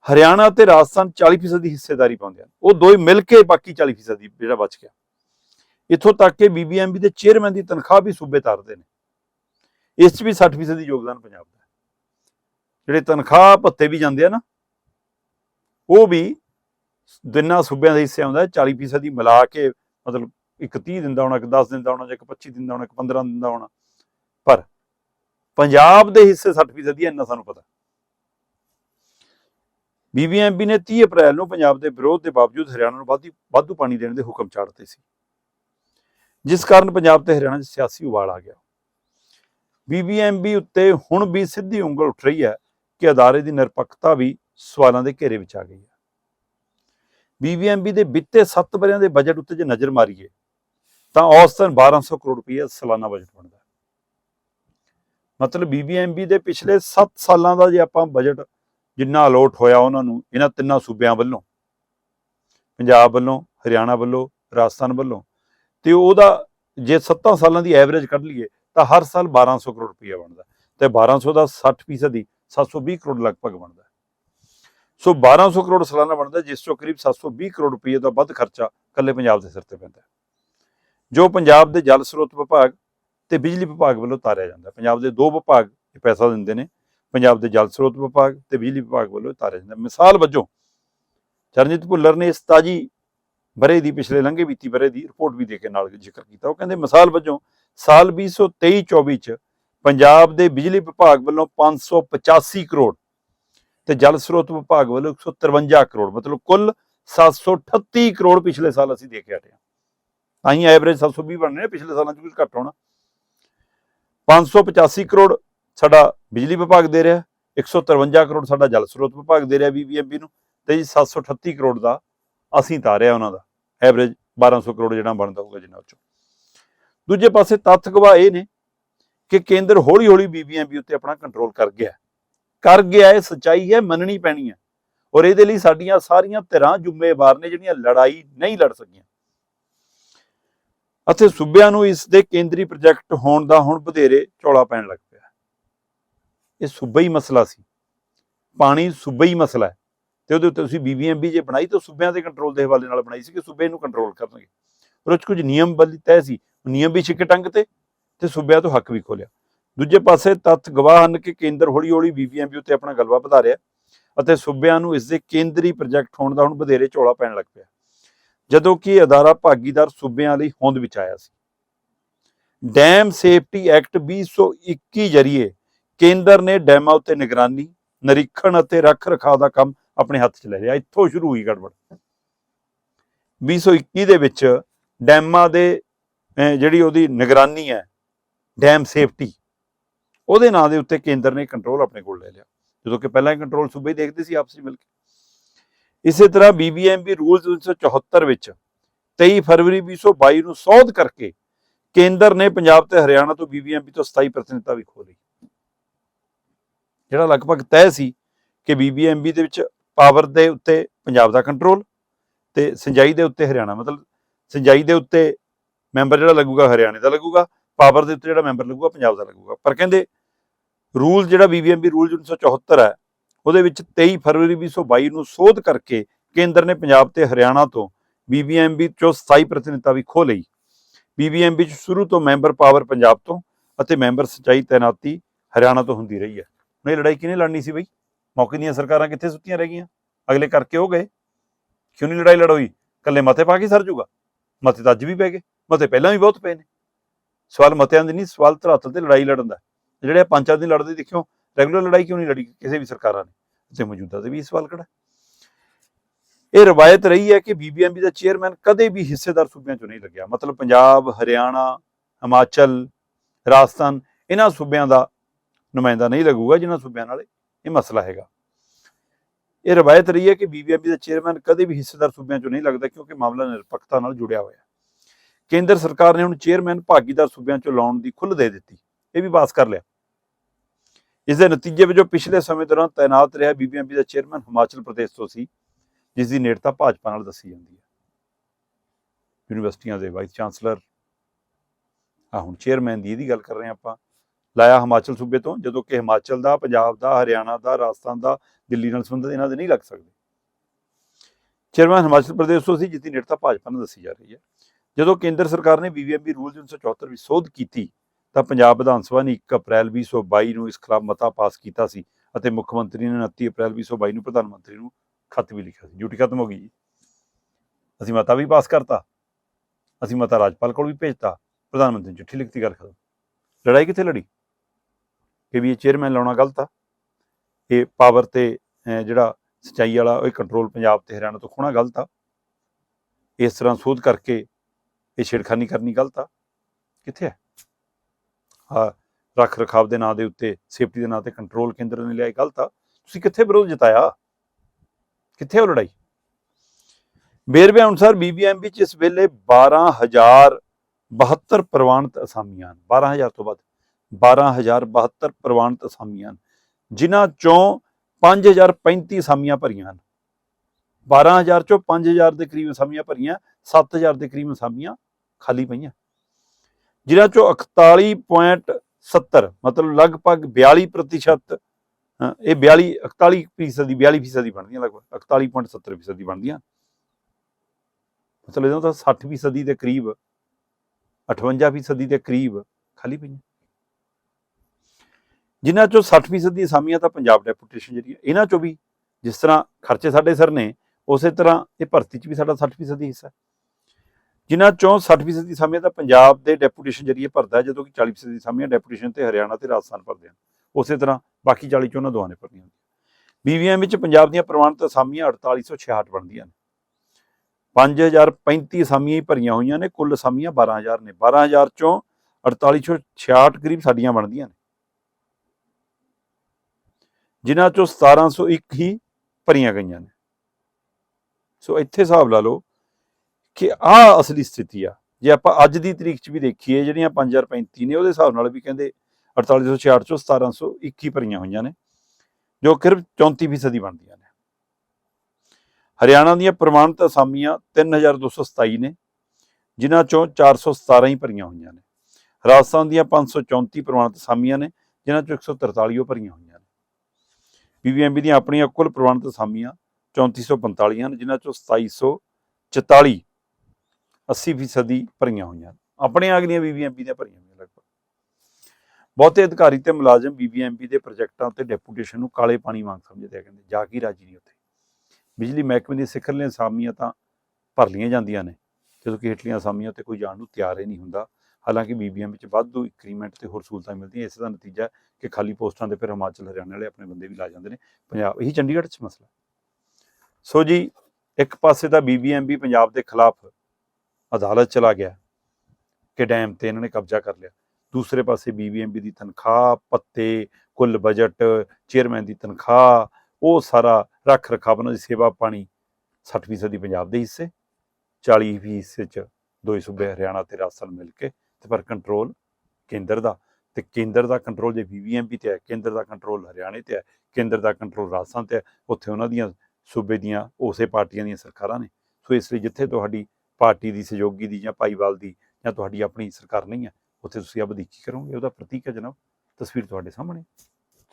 ਹਰਿਆਣਾ ਤੇ ਰਾਜਸਥਾਨ 40% ਦੀ ਹਿੱਸੇਦਾਰੀ ਪਾਉਂਦੇ ਹਨ। ਉਹ ਦੋਏ ਮਿਲ ਕੇ ਬਾਕੀ 40% ਦੀ ਜਿਹੜਾ ਬਚ ਗਿਆ। ਇੱਥੋਂ ਤੱਕ ਕਿ ਬੀਬੀਐਮਬੀ ਦੇ ਚੇਅਰਮੈਨ ਦੀ ਤਨਖਾਹ ਵੀ ਸੂਬੇ ਤਾਰਦੇ ਨੇ। ਇਸ 'ਚ ਵੀ 60% ਦੀ ਯੋਗਦਾਨ ਪੰਜਾਬ ਜਿਹੜੇ ਤਨਖਾਹ ਭੱਤੇ ਵੀ ਜਾਂਦੇ ਆ ਨਾ ਉਹ ਵੀ ਦਿਨਾਂ ਸੂਬਿਆਂ ਦੇ ਹਿੱਸੇ ਆਉਂਦਾ ਹੈ, 40% ਦੀ ਮਿਲਾ ਕੇ ਮਤਲਬ ਇੱਕ 30 ਦਿਨ ਦਾ ਹੋਣਾ ਇੱਕ 10 ਦਿਨ ਦਾ ਹੋਣਾ ਜਾਂ ਇੱਕ 25 ਦਿਨ ਦਾ ਹੋਣਾ ਇੱਕ 15 ਦਿਨ ਦਾ ਹੋਣਾ। ਪਰ ਪੰਜਾਬ ਦੇ ਹਿੱਸੇ 60% ਦੀ ਹੈ, ਇੰਨਾ ਸਾਨੂੰ ਪਤਾ। ਬੀਬੀਐਮਬੀ ਨੇ 30 ਅਪ੍ਰੈਲ ਨੂੰ ਪੰਜਾਬ ਦੇ ਵਿਰੋਧ ਦੇ ਬਾਵਜੂਦ ਹਰਿਆਣਾ ਨੂੰ ਵਾਧੂ ਵਾਧੂ ਪਾਣੀ ਦੇਣ ਦੇ ਹੁਕਮ ਚਾੜਤੇ ਸੀ। ਜਿਸ ਕਾਰਨ ਪੰਜਾਬ ਤੇ ਹਰਿਆਣਾ 'ਚ ਸਿਆਸੀ ਉਬਾਲ ਆ ਗਿਆ। ਬੀਬੀਐਮਬੀ ਉੱਤੇ ਹੁਣ ਵੀ ਸਿੱਧੀ ਉਂਗਲ ਉੱਠ ਰਹੀ ਹੈ। ਕਿ ਅਦਾਰੇ ਦੀ ਨਿਰਪੱਖਤਾ ਵੀ ਸਵਾਲਾਂ ਦੇ ਘੇਰੇ ਵਿੱਚ ਆ ਗਈ ਹੈ। ਬੀਬੀਐਮਬੀ ਦੇ ਬੀਤੇ 7 ਵਰਿਆਂ ਦੇ ਬਜਟ ਉੱਤੇ ਜੇ ਨਜ਼ਰ ਮਾਰੀਏ, ਤਾਂ ਔਸਤਨ 1200 ਕਰੋੜ ਰੁਪਏ ਸਾਲਾਨਾ ਬਜਟ ਬਣਦਾ ਹੈ। ਮਤਲਬ ਬੀਬੀਐਮਬੀ ਦੇ ਪਿਛਲੇ 7 ਸਾਲਾਂ ਦਾ ਜੇ ਆਪਾਂ ਬਜਟ ਜਿੰਨਾ ਅਲੋਟ ਹੋਇਆ ਉਹਨਾਂ ਨੂੰ, ਇਹਨਾਂ ਤਿੰਨਾਂ ਸੂਬਿਆਂ ਵੱਲੋਂ, ਪੰਜਾਬ ਵੱਲੋਂ, ਹਰਿਆਣਾ ਵੱਲੋਂ, ਰਾਜਸਥਾਨ ਵੱਲੋਂ, ਤੇ ਉਹਦਾ ਜੇ 7 ਸਾਲਾਂ ਦੀ ਐਵਰੇਜ ਕੱਢ ਲਈਏ, ਤਾਂ ਹਰ ਸਾਲ 1200 ਕਰੋੜ ਰੁਪਏ ਬਣਦਾ ਤੇ 1200 ਦਾ 60% ਦੀ 720 ਕਰੋੜ ਲਗਭਗ ਬਣਦਾ ਸੋ 1200 ਕਰੋੜ ਸਾਲਾਨਾ ਬਣਦਾ ਜਿਸ ਤੋਂ ਕਰੀਬ 720 ਕਰੋੜ ਰੁਪਏ ਦਾ ਵੱਧ ਖਰਚਾ ਕੱਲੇ ਪੰਜਾਬ ਦੇ ਸਿਰ ਤੇ ਪੈਂਦਾ ਜੋ ਪੰਜਾਬ ਦੇ ਜਲ ਸਰੋਤ ਵਿਭਾਗ ਤੇ ਬਿਜਲੀ ਵਿਭਾਗ ਵੱਲੋਂ ਤਾਰਿਆ ਜਾਂਦਾ ਪੰਜਾਬ ਦੇ ਦੋ ਵਿਭਾਗ ਇਹ ਪੈਸਾ ਦਿੰਦੇ ਨੇ, ਪੰਜਾਬ ਦੇ ਜਲ ਸਰੋਤ ਵਿਭਾਗ ਤੇ ਬਿਜਲੀ ਵਿਭਾਗ ਵੱਲੋਂ ਤਾਰਿਆ ਜਾਂਦਾ ਮਿਸਾਲ ਵਜੋਂ ਚਰਨਜੀਤ ਭੁੱਲਰ ਨੇ ਇਸ ਤਾਜੀ ਬਰੇ ਦੀ ਪਿਛਲੇ ਲੰਘੇ ਬੀਤੀ ਬਰੇ ਦੀ ਰਿਪੋਰਟ ਵੀ ਦੇ ਕੇ ਨਾਲ ਜ਼ਿਕਰ ਕੀਤਾ। ਉਹ ਕਹਿੰਦੇ ਮਿਸਾਲ ਵਜੋਂ ਸਾਲ 2023-24 ਚ ਪੰਜਾਬ ਦੇ ਬਿਜਲੀ ਵਿਭਾਗ ਵੱਲੋਂ 585 ਕਰੋੜ ਤੇ ਜਲ ਸਰੋਤ ਵਿਭਾਗ ਵੱਲੋਂ 153 ਕਰੋੜ, ਮਤਲਬ ਕੁੱਲ 738 ਕਰੋੜ ਪਿਛਲੇ ਸਾਲ ਅਸੀਂ ਦੇ ਕੇ ਹਟੇ ਹਾਂ ਤਾਂ ਹੀ ਐਵਰੇਜ 720 ਬਣ ਨੇ ਪਿਛਲੇ ਸਾਲਾਂ 'ਚ ਕੁਝ ਘੱਟ ਹੋਣਾ। 585 ਕਰੋੜ ਸਾਡਾ ਬਿਜਲੀ ਵਿਭਾਗ ਦੇ ਰਿਹਾ 153 ਕਰੋੜ ਸਾਡਾ ਜਲ ਸਰੋਤ ਵਿਭਾਗ ਦੇ ਰਿਹਾ ਬੀਬੀਐਮਬੀ ਨੂੰ, ਤੇ ਜੀ 738 ਕਰੋੜ ਦਾ ਅਸੀਂ ਤਾਰਿਆ ਉਹਨਾਂ ਦਾ। ਐਵਰੇਜ 1200 ਕਰੋੜ ਜਿਹੜਾ ਬਣਦਾ ਹੋਊਗਾ ਜਿੰਨਾ ਉਹ 'ਚੋਂ ਦੂਜੇ ਪਾਸੇ ਤੱਥ ਗਵਾਹ ਇਹ ਨੇ ਕਿ ਕੇਂਦਰ ਹੌਲੀ ਹੌਲੀ ਬੀਬੀਐਮਬੀ ਉੱਤੇ ਆਪਣਾ ਕੰਟਰੋਲ ਕਰ ਗਿਆ ਕਰ ਗਿਆ ਇਹ, ਸੱਚਾਈ ਹੈ, ਮੰਨਣੀ ਪੈਣੀ ਹੈ। ਔਰ ਇਹਦੇ ਲਈ ਸਾਡੀਆਂ ਸਾਰੀਆਂ ਧਿਰਾਂ ਜ਼ਿੰਮੇਵਾਰ ਨੇ ਜਿਹੜੀਆਂ ਲੜਾਈ ਨਹੀਂ ਲੜ ਸਕੀਆਂ। ਅਤੇ ਸੂਬਿਆਂ ਨੂੰ ਇਸ ਦੇ ਕੇਂਦਰੀ ਪ੍ਰੋਜੈਕਟ ਹੋਣ ਦਾ ਹੁਣ ਵਧੇਰੇ ਚੌੜਾ ਪੈਣ ਲੱਗ ਪਿਆ ਇਹ ਸੂਬਾ ਹੀ ਮਸਲਾ ਸੀ। ਪਾਣੀ ਸੂਬਾ ਹੀ ਮਸਲਾ ਹੈ। ਤੇ ਉਹਦੇ ਉੱਤੇ ਤੁਸੀਂ ਬੀਬੀਐਮਬੀ ਜੇ ਬਣਾਈ ਤਾਂ ਸੂਬਿਆਂ ਦੇ ਕੰਟਰੋਲ ਦੇ ਹਵਾਲੇ ਨਾਲ ਬਣਾਈ ਸੀ ਕਿ ਸੂਬੇ ਨੂੰ ਕੰਟਰੋਲ ਕਰਨਗੇ। ਪਰ ਉਹ ਕੁਝ ਨਿਯਮ ਬਲੀ ਤੈਅ ਸੀ। ਨਿਯਮ ਵੀ ਛਿੱਕੇ ਟੰਗ ਤੇ ਤੇ ਸੂਬਿਆਂ ਤੋਂ ਹੱਕ ਵੀ ਖੋਲਿਆ। ਦੂਜੇ ਪਾਸੇ ਤੱਥ ਗਵਾਹ ਹਨ ਕਿ ਕੇਂਦਰ ਹੌਲੀ ਹੌਲੀ ਬੀਬੀਐਮਬੀ ਉੱਤੇ ਆਪਣਾ ਗਲਬਾ ਵਧਾ ਰਿਹਾ ਅਤੇ ਸੂਬਿਆਂ ਨੂੰ ਇਸ ਦੇ ਕੇਂਦਰੀ ਪ੍ਰੋਜੈਕਟ ਹੋਣ ਦਾ ਹੁਣ ਵਧੇਰੇ ਝੋਲਾ ਪੈਣ ਲੱਗ ਪਿਆ। ਜਦੋਂ ਕਿ ਅਦਾਰਾ ਭਾਗੀਦਾਰ ਸੂਬਿਆਂ ਲਈ ਹੋਂਦ ਵਿੱਚ ਆਇਆ ਸੀ। ਡੈਮ ਸੇਫਟੀ ਐਕਟ 2021 ਜਰੀਏ ਕੇਂਦਰ ਨੇ ਡੈਮਾਂ ਉੱਤੇ ਨਿਗਰਾਨੀ, ਨਿਰੀਖਣ ਅਤੇ ਰੱਖ ਰਖਾਅ ਦਾ ਕੰਮ ਆਪਣੇ ਹੱਥ 'ਚ ਲੈ ਲਿਆ। ਇੱਥੋਂ ਸ਼ੁਰੂ ਹੋਈ ਗੜਬੜ। 2021 ਦੇ ਵਿੱਚ ਡੈਮਾਂ ਦੇ ਜਿਹੜੀ ਉਹਦੀ ਨਿਗਰਾਨੀ ਹੈ ਡੈਮ ਸੇਫਟੀ ਉਹਦੇ ਨਾਂ ਦੇ ਉੱਤੇ ਕੇਂਦਰ ਨੇ ਕੰਟਰੋਲ ਆਪਣੇ ਕੋਲ ਲੈ ਲਿਆ। ਜਦੋਂ ਕਿ ਪਹਿਲਾਂ ਕੰਟਰੋਲ ਸੂਬੇ ਹੀ ਦੇਖਦੇ ਸੀ ਆਪਸ ਵਿੱਚ ਮਿਲ ਕੇ। ਇਸੇ ਤਰ੍ਹਾਂ ਬੀਬੀਐਮਬੀ ਰੂਲਸ 1974 ਵਿੱਚ 23 ਫਰਵਰੀ 2022 ਨੂੰ ਸੋਧ ਕਰਕੇ ਕੇਂਦਰ ਨੇ ਪੰਜਾਬ ਤੇ ਹਰਿਆਣਾ ਤੋਂ ਬੀਬੀਐਮਬੀ ਤੋਂ ਸਥਾਈ ਪ੍ਰਤੀਨਿਧਤਾ ਵੀ ਖੋ ਲਈ। ਜਿਹੜਾ ਲਗਭਗ ਤੈਅ ਸੀ ਕਿ ਬੀਬੀਐਮਬੀ ਦੇ ਵਿੱਚ ਪਾਵਰ ਦੇ ਉੱਤੇ ਪੰਜਾਬ ਦਾ ਕੰਟਰੋਲ ਤੇ ਸਿੰਜਾਈ ਦੇ ਉੱਤੇ ਹਰਿਆਣਾ। ਮਤਲਬ ਸਿੰਜਾਈ ਦੇ ਉੱਤੇ ਮੈਂਬਰ ਜਿਹੜਾ ਲੱਗੂਗਾ ਹਰਿਆਣੇ ਦਾ ਲੱਗੂਗਾ। ਪਾਵਰ ਦੇ ਉੱਤੇ ਜਿਹੜਾ ਮੈਂਬਰ ਲੱਗੂਗਾ, ਪੰਜਾਬ ਦਾ ਲੱਗੂਗਾ। ਪਰ ਕਹਿੰਦੇ ਰੂਲ ਜਿਹੜਾ ਬੀਬੀਐਮਬੀ ਰੂਲ 1974 ਹੈ, ਉਹਦੇ ਵਿੱਚ 23 ਫਰਵਰੀ 2022 ਨੂੰ ਸੋਧ ਕਰਕੇ ਕੇਂਦਰ ਨੇ ਪੰਜਾਬ ਤੇ ਹਰਿਆਣਾ ਤੋਂ ਬੀਬੀਐਮਬੀ ਚੋਂ ਸਥਾਈ ਪ੍ਰਤੀਨਿਧਤਾ ਵੀ ਖੋ ਲਈ। ਬੀਬੀਐਮਬੀ ਚ ਸ਼ੁਰੂ ਤੋਂ ਮੈਂਬਰ ਪਾਵਰ ਪੰਜਾਬ ਤੋਂ ਅਤੇ ਮੈਂਬਰ ਸਿੰਚਾਈ ਤੈਨਾਤੀ ਹਰਿਆਣਾ ਤੋਂ ਹੁੰਦੀ ਰਹੀ ਹੈ। ਹੁਣ ਇਹ ਲੜਾਈ ਕਿਹਨੇ ਲੜਨੀ ਸੀ ਬਈ? ਮੌਕੇ ਦੀਆਂ ਸਰਕਾਰਾਂ ਕਿੱਥੇ ਸੁੱਤੀਆਂ ਰਹਿ ਗਈਆਂ? ਅਗਲੇ ਕਰਕੇ ਹੋ ਗਏ। ਕਿਉਂ ਨਹੀਂ ਲੜਾਈ ਲੜੋਈ? ਕੱਲੇ ਮਤੇ ਪਾ ਕੇ ਸਰ ਜੂਗਾ। ਮਤੇ ਤਾਂ ਅੱਜ ਵੀ ਪੈ ਗਏ। ਮਤੇ ਪਹਿਲਾਂ ਵੀ ਬਹੁਤ ਪਏ ਨੇ। ਸਵਾਲ ਮਤਿਆਂ ਦੀ ਨਹੀਂ, ਸਵਾਲ ਧਰਾਤਲ ਤੇ ਲੜਾਈ ਲੜਨ ਦਾ। ਜਿਹੜੇ ਪੰਚਾਇਤ ਦੀ ਲੜਦੇ ਦੇਖਿਓ, ਰੈਗੂਲਰ ਲੜਾਈ ਕਿਉਂ ਨਹੀਂ ਲੜੀ? ਕਿਸੇ ਵੀ ਸਰਕਾਰਾਂ ਨੇ। ਤੇ ਮੌਜੂਦਾ ਤੇ ਵੀ ਇਹ ਸਵਾਲ ਖੜਾ। ਇਹ ਰਵਾਇਤ ਰਹੀ ਹੈ ਕਿ ਬੀਬੀਐਮਬੀ ਦਾ ਚੇਅਰਮੈਨ ਕਦੇ ਵੀ ਹਿੱਸੇਦਾਰ ਸੂਬਿਆਂ ਚੋਂ ਨਹੀਂ ਲੱਗਿਆ। ਮਤਲਬ ਪੰਜਾਬ, ਹਰਿਆਣਾ, ਹਿਮਾਚਲ, ਰਾਜਸਥਾਨ, ਇਹਨਾਂ ਸੂਬਿਆਂ ਦਾ ਨੁਮਾਇੰਦਾ ਨਹੀਂ ਲੱਗੂਗਾ ਜਿਨ੍ਹਾਂ ਸੂਬਿਆਂ ਨਾਲ ਇਹ ਮਸਲਾ ਹੈਗਾ। ਇਹ ਰਵਾਇਤ ਰਹੀ ਹੈ ਕਿ ਬੀਬੀਐਮਬੀ ਦਾ ਚੇਅਰਮੈਨ ਕਦੇ ਵੀ ਹਿੱਸੇਦਾਰ ਸੂਬਿਆਂ ਚੋਂ ਨਹੀਂ ਲੱਗਦਾ ਕਿਉਂਕਿ ਮਾਮਲਾ ਨਿਰਪੱਖਤਾ ਨਾਲ ਜੁੜਿਆ ਹੋਇਆ। ਕੇਂਦਰ ਸਰਕਾਰ ਨੇ ਹੁਣ ਚੇਅਰਮੈਨ ਭਾਗੀਦਾਰ ਸੂਬਿਆਂ ਚੋਂ ਲਾਉਣ ਦੀ ਖੁੱਲ੍ਹ ਦੇ ਦਿੱਤੀ। ਇਹ ਵੀ ਪਾਸ ਕਰ ਲਿਆ। ਇਸ ਦੇ ਨਤੀਜੇ ਵਜੋਂ ਪਿਛਲੇ ਸਮੇਂ ਦੌਰਾਨ ਤਾਇਨਾਤ ਰਿਹਾ ਬੀਬੀਐਮਬੀ ਦਾ ਚੇਅਰਮੈਨ ਹਿਮਾਚਲ ਪ੍ਰਦੇਸ਼ ਤੋਂ ਸੀ, ਜਿਸ ਦੀ ਨੇੜਤਾ ਭਾਜਪਾ ਨਾਲ ਦੱਸੀ ਜਾਂਦੀ ਹੈ। ਯੂਨੀਵਰਸਿਟੀਆਂ ਦੇ ਵਾਈਸ ਚਾਂਸਲਰ ਆ ਹੁਣ ਚੇਅਰਮੈਨ ਦੀ ਇਹਦੀ ਗੱਲ ਕਰ ਰਹੇ ਆਪਾਂ। ਲਾਇਆ ਹਿਮਾਚਲ ਸੂਬੇ ਤੋਂ, ਜਦੋਂ ਕਿ ਹਿਮਾਚਲ ਦਾ, ਪੰਜਾਬ ਦਾ, ਹਰਿਆਣਾ ਦਾ, ਰਾਜਸਥਾਨ ਦਾ, ਦਿੱਲੀ ਨਾਲ ਸੰਬੰਧਿਤ ਇਹਨਾਂ ਦੇ ਨਹੀਂ ਲੱਗ ਸਕਦੇ। ਚੇਅਰਮੈਨ ਹਿਮਾਚਲ ਪ੍ਰਦੇਸ਼ ਤੋਂ ਸੀ, ਜਿਸ ਦੀ ਨੇੜਤਾ ਭਾਜਪਾ ਨਾਲ ਦੱਸੀ ਜਾ ਰਹੀ ਹੈ। ਜਦੋਂ ਕੇਂਦਰ ਸਰਕਾਰ ਨੇ ਬੀਬੀਐਮਬੀ ਰੂਲ 374 ਵਿੱਚ ਸੋਧ ਕੀਤੀ, ਤਾਂ ਪੰਜਾਬ ਵਿਧਾਨ ਸਭਾ ਨੇ 1 ਅਪ੍ਰੈਲ 2022 ਨੂੰ ਇਸ ਖਿਲਾਫ ਮਤਾ ਪਾਸ ਕੀਤਾ ਸੀ ਅਤੇ ਮੁੱਖ ਮੰਤਰੀ ਨੇ 29 ਅਪ੍ਰੈਲ 2022 ਨੂੰ ਪ੍ਰਧਾਨ ਮੰਤਰੀ ਨੂੰ ਖੱਤ ਵੀ ਲਿਖਿਆ ਸੀ। ਡਿਊਟੀ ਖਤਮ ਹੋ ਗਈ ਜੀ। ਅਸੀਂ ਮਤਾ ਵੀ ਪਾਸ ਕਰਤਾ। ਅਸੀਂ ਮਤਾ ਰਾਜਪਾਲ ਕੋਲ ਵੀ ਭੇਜਤਾ। ਪ੍ਰਧਾਨ ਮੰਤਰੀ ਨੂੰ ਚਿੱਠੀ ਲਿਖਤੀ, ਗੱਲ ਖਤਮ। ਲੜਾਈ ਕਿੱਥੇ ਲੜੀ? ਕਿ ਵੀ ਇਹ ਚੇਅਰਮੈਨ ਲਾਉਣਾ ਗਲਤ ਆ। ਇਹ ਪਾਵਰ ਤੇ ਜਿਹੜਾ ਸਚਾਈ ਵਾਲਾ, ਉਹ ਕੰਟਰੋਲ ਪੰਜਾਬ ਤੇ ਹਰਿਆਣਾ ਤੋਂ ਖੋਣਾ ਗਲਤ ਆ। ਇਸ ਤਰ੍ਹਾਂ ਸੋਧ ਕਰਕੇ ਇਹ ਛੇੜਖਾਨੀ ਕਰਨੀ ਗਲਤ ਆ। ਕਿੱਥੇ ਹੈ ਆ? ਰੱਖ ਰਖਾਵ ਦੇ ਨਾਂ ਦੇ ਉੱਤੇ ਸੇਫਟੀ ਦੇ ਨਾਂ ਤੇ ਕੰਟਰੋਲ ਕੇਂਦਰ ਨੇ ਲਿਆ, ਇਹ ਗਲਤ ਆ। ਤੁਸੀਂ ਕਿੱਥੇ ਵਿਰੋਧ ਜਤਾਇਆ? ਕਿੱਥੇ ਉਹ ਲੜਾਈ? ਵੇਰਵੇ ਅਨੁਸਾਰ ਬੀਬੀਐਮਬੀ ਚ ਇਸ ਵੇਲੇ 12072 ਪ੍ਰਵਾਨਿਤ ਅਸਾਮੀਆਂ ਹਨ। 12000 ਤੋਂ ਵੱਧ। 12072 ਪ੍ਰਵਾਨਿਤ ਅਸਾਮੀਆਂ ਹਨ। ਜਿਨ੍ਹਾਂ ਚੋਂ 5035 ਅਸਾਮੀਆਂ ਭਰੀਆਂ ਹਨ। 12000 ਚੋਂ 5000 ਦੇ ਕਰੀਬ ਅਸਾਮੀਆਂ ਭਰੀਆਂ 7000 ਦੇ ਕਰੀਬ ਅਸਾਮੀਆਂ ਖਾਲੀ ਪਈਆਂ। ਜਿਨ੍ਹਾਂ ਚੋਂ 41.70 ਮਤਲਬ ਲਗਭਗ 42% ਇਹ 42 41 ਫੀਸਦੀ 42 ਫੀਸਦੀ ਬਣਦੀਆਂ ਲਗਭਗ 41.70 ਫੀਸਦੀ ਬਣਦੀਆਂ। ਮਤਲਬ ਇਹਦਾ ਤਾਂ 60 ਫੀਸਦੀ ਦੇ ਕਰੀਬ 58 ਫੀਸਦੀ ਦੇ ਕਰੀਬ ਖਾਲੀ ਪਈਆਂ। ਜਿਨ੍ਹਾਂ ਚੋਂ 60 ਫੀਸਦੀ ਅਸਾਮੀਆਂ ਤਾਂ ਪੰਜਾਬ ਡੈਪੂਟੇਸ਼ਨ ਜਿਹੜੀ ਇਹਨਾਂ ਚੋਂ ਵੀ ਜਿਸ ਤਰ੍ਹਾਂ ਖਰਚੇ ਸਾਡੇ ਸਰ ਨੇ, ਉਸੇ ਤਰ੍ਹਾਂ ਇਹ ਭਰਤੀ 'ਚ ਵੀ ਸਾਡਾ 60 ਫੀਸਦੀ ਹਿੱਸਾ ਹੈ। ਜਿਨ੍ਹਾਂ ਚੋਂ 60 ਫੀਸਦੀ ਅਸਾਮੀਆਂ ਤਾਂ ਪੰਜਾਬ ਦੇ ਡੈਪੂਟੇਸ਼ਨ ਜਰੀਏ ਭਰਦਾ ਜਦੋਂ ਕਿ 40 ਫੀਸਦੀ ਅਸਾਮੀਆਂ ਡੈਪੂਟੇਸ਼ਨ ਤੇ ਹਰਿਆਣਾ ਤੇ ਰਾਜਸਥਾਨ ਭਰਦੇ ਹਨ। ਉਸੇ ਤਰ੍ਹਾਂ ਬਾਕੀ 40 ਚੋਂ ਉਹਨਾਂ ਦੋਹਾਂ ਨੇ ਭਰਨੀਆਂ ਹੁੰਦੀਆਂ। ਬੀਵੀਆਂ ਵਿੱਚ ਪੰਜਾਬ ਦੀਆਂ ਪ੍ਰਵਾਨਿਤ ਅਸਾਮੀਆਂ 4866 ਬਣਦੀਆਂ ਨੇ। 5035 ਅਸਾਮੀਆਂ ਹੀ ਭਰੀਆਂ ਹੋਈਆਂ ਨੇ, ਕੁੱਲ ਅਸਾਮੀਆਂ 12000 ਨੇ। 12000 ਚੋਂ 4866 ਕਰੀਬ ਸਾਡੀਆਂ ਬਣਦੀਆਂ ਨੇ। ਜਿਨ੍ਹਾਂ ਚੋਂ 1701 ਹੀ ਭਰੀਆਂ ਗਈਆਂ ਨੇ। ਸੋ ਇੱਥੇ ਹਿਸਾਬ ਲਾ ਲਓ ਕਿ ਆਹ ਅਸਲੀ ਸਥਿਤੀ ਆ। ਜੇ ਆਪਾਂ ਅੱਜ ਦੀ ਤਰੀਕ 'ਚ ਵੀ ਦੇਖੀਏ, ਜਿਹੜੀਆਂ 5035 ਨੇ, ਉਹਦੇ ਹਿਸਾਬ ਨਾਲ ਵੀ ਕਹਿੰਦੇ 4866 ਚੋਂ 1721 ਭਰੀਆਂ ਹੋਈਆਂ ਨੇ, ਜੋ ਕਿ 34% ਬਣਦੀਆਂ ਨੇ। ਹਰਿਆਣਾ ਦੀਆਂ ਪ੍ਰਮਾਣਿਤ ਅਸਾਮੀਆਂ 3227 ਨੇ, ਜਿਨ੍ਹਾਂ ਚੋਂ 417 ਹੀ ਭਰੀਆਂ ਹੋਈਆਂ ਨੇ। ਰਾਜਸਥਾਨ ਦੀਆਂ 534 ਪ੍ਰਮਾਣਿਤ ਅਸਾਮੀਆਂ ਨੇ, ਜਿਨ੍ਹਾਂ ਚੋਂ 143 ਉਹ ਭਰੀਆਂ ਹੋਈਆਂ ਨੇ। ਬੀਬੀਐਮਬੀ ਦੀਆਂ ਆਪਣੀਆਂ ਕੁੱਲ ਪ੍ਰਮਾਣਿਤ ਅਸਾਮੀਆਂ 3445 ਹਨ, ਜਿਨ੍ਹਾਂ ਚੋਂ 2744 80% ਦੀ ਭਰੀਆਂ ਹੋਈਆਂ। ਨੇ ਆਪਣੀਆਂ ਅਗਲੀਆਂ ਬੀਬੀਐਮਬੀ ਦੀਆਂ ਭਰੀਆਂ ਹੋਈਆਂ ਲਗਭਗ। ਬਹੁਤੇ ਅਧਿਕਾਰੀ ਤੇ ਮੁਲਾਜ਼ਮ ਬੀਬੀਐਮਬੀ ਦੇ ਪ੍ਰੋਜੈਕਟਾਂ ਤੇ ਡੈਪੂਟੇਸ਼ਨ ਨੂੰ ਕਾਲੇ ਪਾਣੀ ਵਾਂਗ ਸਮਝਦੇ ਆ, ਕਹਿੰਦੇ ਜਾ ਕੇ ਰਾਜੀ ਨਹੀਂ ਉੱਥੇ। ਬਿਜਲੀ ਮਹਿਕਮੇ ਦੀਆਂ ਸਿਖਰਲੀਆਂ ਅਸਾਮੀਆਂ ਤਾਂ ਭਰ ਲਈਆਂ ਜਾਂਦੀਆਂ ਨੇ। ਜਦੋਂ ਕਿ ਹੇਠਲੀਆਂ ਅਸਾਮੀਆਂ ਤੇ ਕੋਈ ਜਾਣ ਨੂੰ ਤਿਆਰ ਹੀ ਨਹੀਂ ਹੁੰਦਾ। ਹਾਲਾਂਕਿ ਬੀਬੀਐਮ ਵਿੱਚ ਵਾਧੂ ਇੰਕਰੀਮੈਂਟ ਤੇ ਹੋਰ ਸਹੂਲਤਾਂ ਮਿਲਦੀਆਂ। ਇਸ ਦਾ ਨਤੀਜਾ ਕਿ ਖਾਲੀ ਪੋਸਟਾਂ ਦੇ ਫਿਰ ਹਿਮਾਚਲ, ਹਰਿਆਣਾ ਵਾਲੇ ਆਪਣੇ ਬੰਦੇ ਵੀ ਲਾ ਜਾਂਦੇ ਨੇ। ਪੰਜਾਬ, ਇਹੀ ਚੰਡੀਗੜ੍ਹ 'ਚ ਮਸਲਾ ਸੋ ਜੀ, ਇੱਕ ਪਾਸੇ ਤਾਂ ਬੀਬੀਐਮਬੀ ਪੰਜਾਬ ਦੇ ਖਿਲਾਫ ਅਦਾਲਤ ਚਲਾ ਗਿਆ ਕਿ ਡੈਮ ਤੇ ਇਹਨਾਂ ਨੇ ਕਬਜ਼ਾ ਕਰ ਲਿਆ। ਦੂਸਰੇ ਪਾਸੇ ਬੀਬੀਐਮਬੀ ਦੀ ਤਨਖਾਹ, ਪੱਤੇ, ਕੁੱਲ ਬਜਟ, ਚੇਅਰਮੈਨ ਦੀ ਤਨਖਾਹ, ਉਹ ਸਾਰਾ ਰੱਖ ਰਖਾਵ ਉਹਨਾਂ ਦੀ ਸੇਵਾ ਪਾਣੀ 60% ਦੀ ਪੰਜਾਬ ਦੇ ਹਿੱਸੇ 40 ਵੀ ਹਿੱਸੇ ਚ ਦੋ ਸੂਬੇ ਹਰਿਆਣਾ ਤੇ ਰਾਜਸਥਾਨ ਮਿਲ ਕੇ ਤੇ ਪਰ ਕੰਟਰੋਲ ਕੇਂਦਰ ਦਾ ਤੇ ਕੇਂਦਰ ਦਾ ਕੰਟਰੋਲ ਜੇ ਬੀਬੀਐਮਬੀ ਤੇ ਹੈ, ਕੇਂਦਰ ਦਾ ਕੰਟਰੋਲ ਹਰਿਆਣੇ ਤੇ ਹੈ, ਕੇਂਦਰ ਦਾ ਕੰਟਰੋਲ ਰਾਜਸਥਾਨ ਤੇ ਹੈ, ਉੱਥੇ ਉਹਨਾਂ ਦੀਆਂ ਸੂਬੇ ਦੀਆਂ, ਉਸੇ ਪਾਰਟੀਆਂ ਦੀਆਂ ਸਰਕਾਰਾਂ ਨੇ। ਸੋ ਇਸ ਲਈ ਜਿੱਥੇ ਤੁਹਾਡੀ ਪਾਰਟੀ ਦੀ, ਸਹਿਯੋਗੀ ਦੀ ਜਾਂ ਭਾਈਵਾਲ ਦੀ ਜਾਂ ਤੁਹਾਡੀ ਆਪਣੀ ਸਰਕਾਰ ਨਹੀਂ ਹੈ, ਉੱਥੇ ਤੁਸੀਂ ਆ ਕਰੋਗੇ, ਉਹਦਾ ਪ੍ਰਤੀਕ ਹੈ ਜਨਾਬ, ਤਸਵੀਰ ਤੁਹਾਡੇ ਸਾਹਮਣੇ।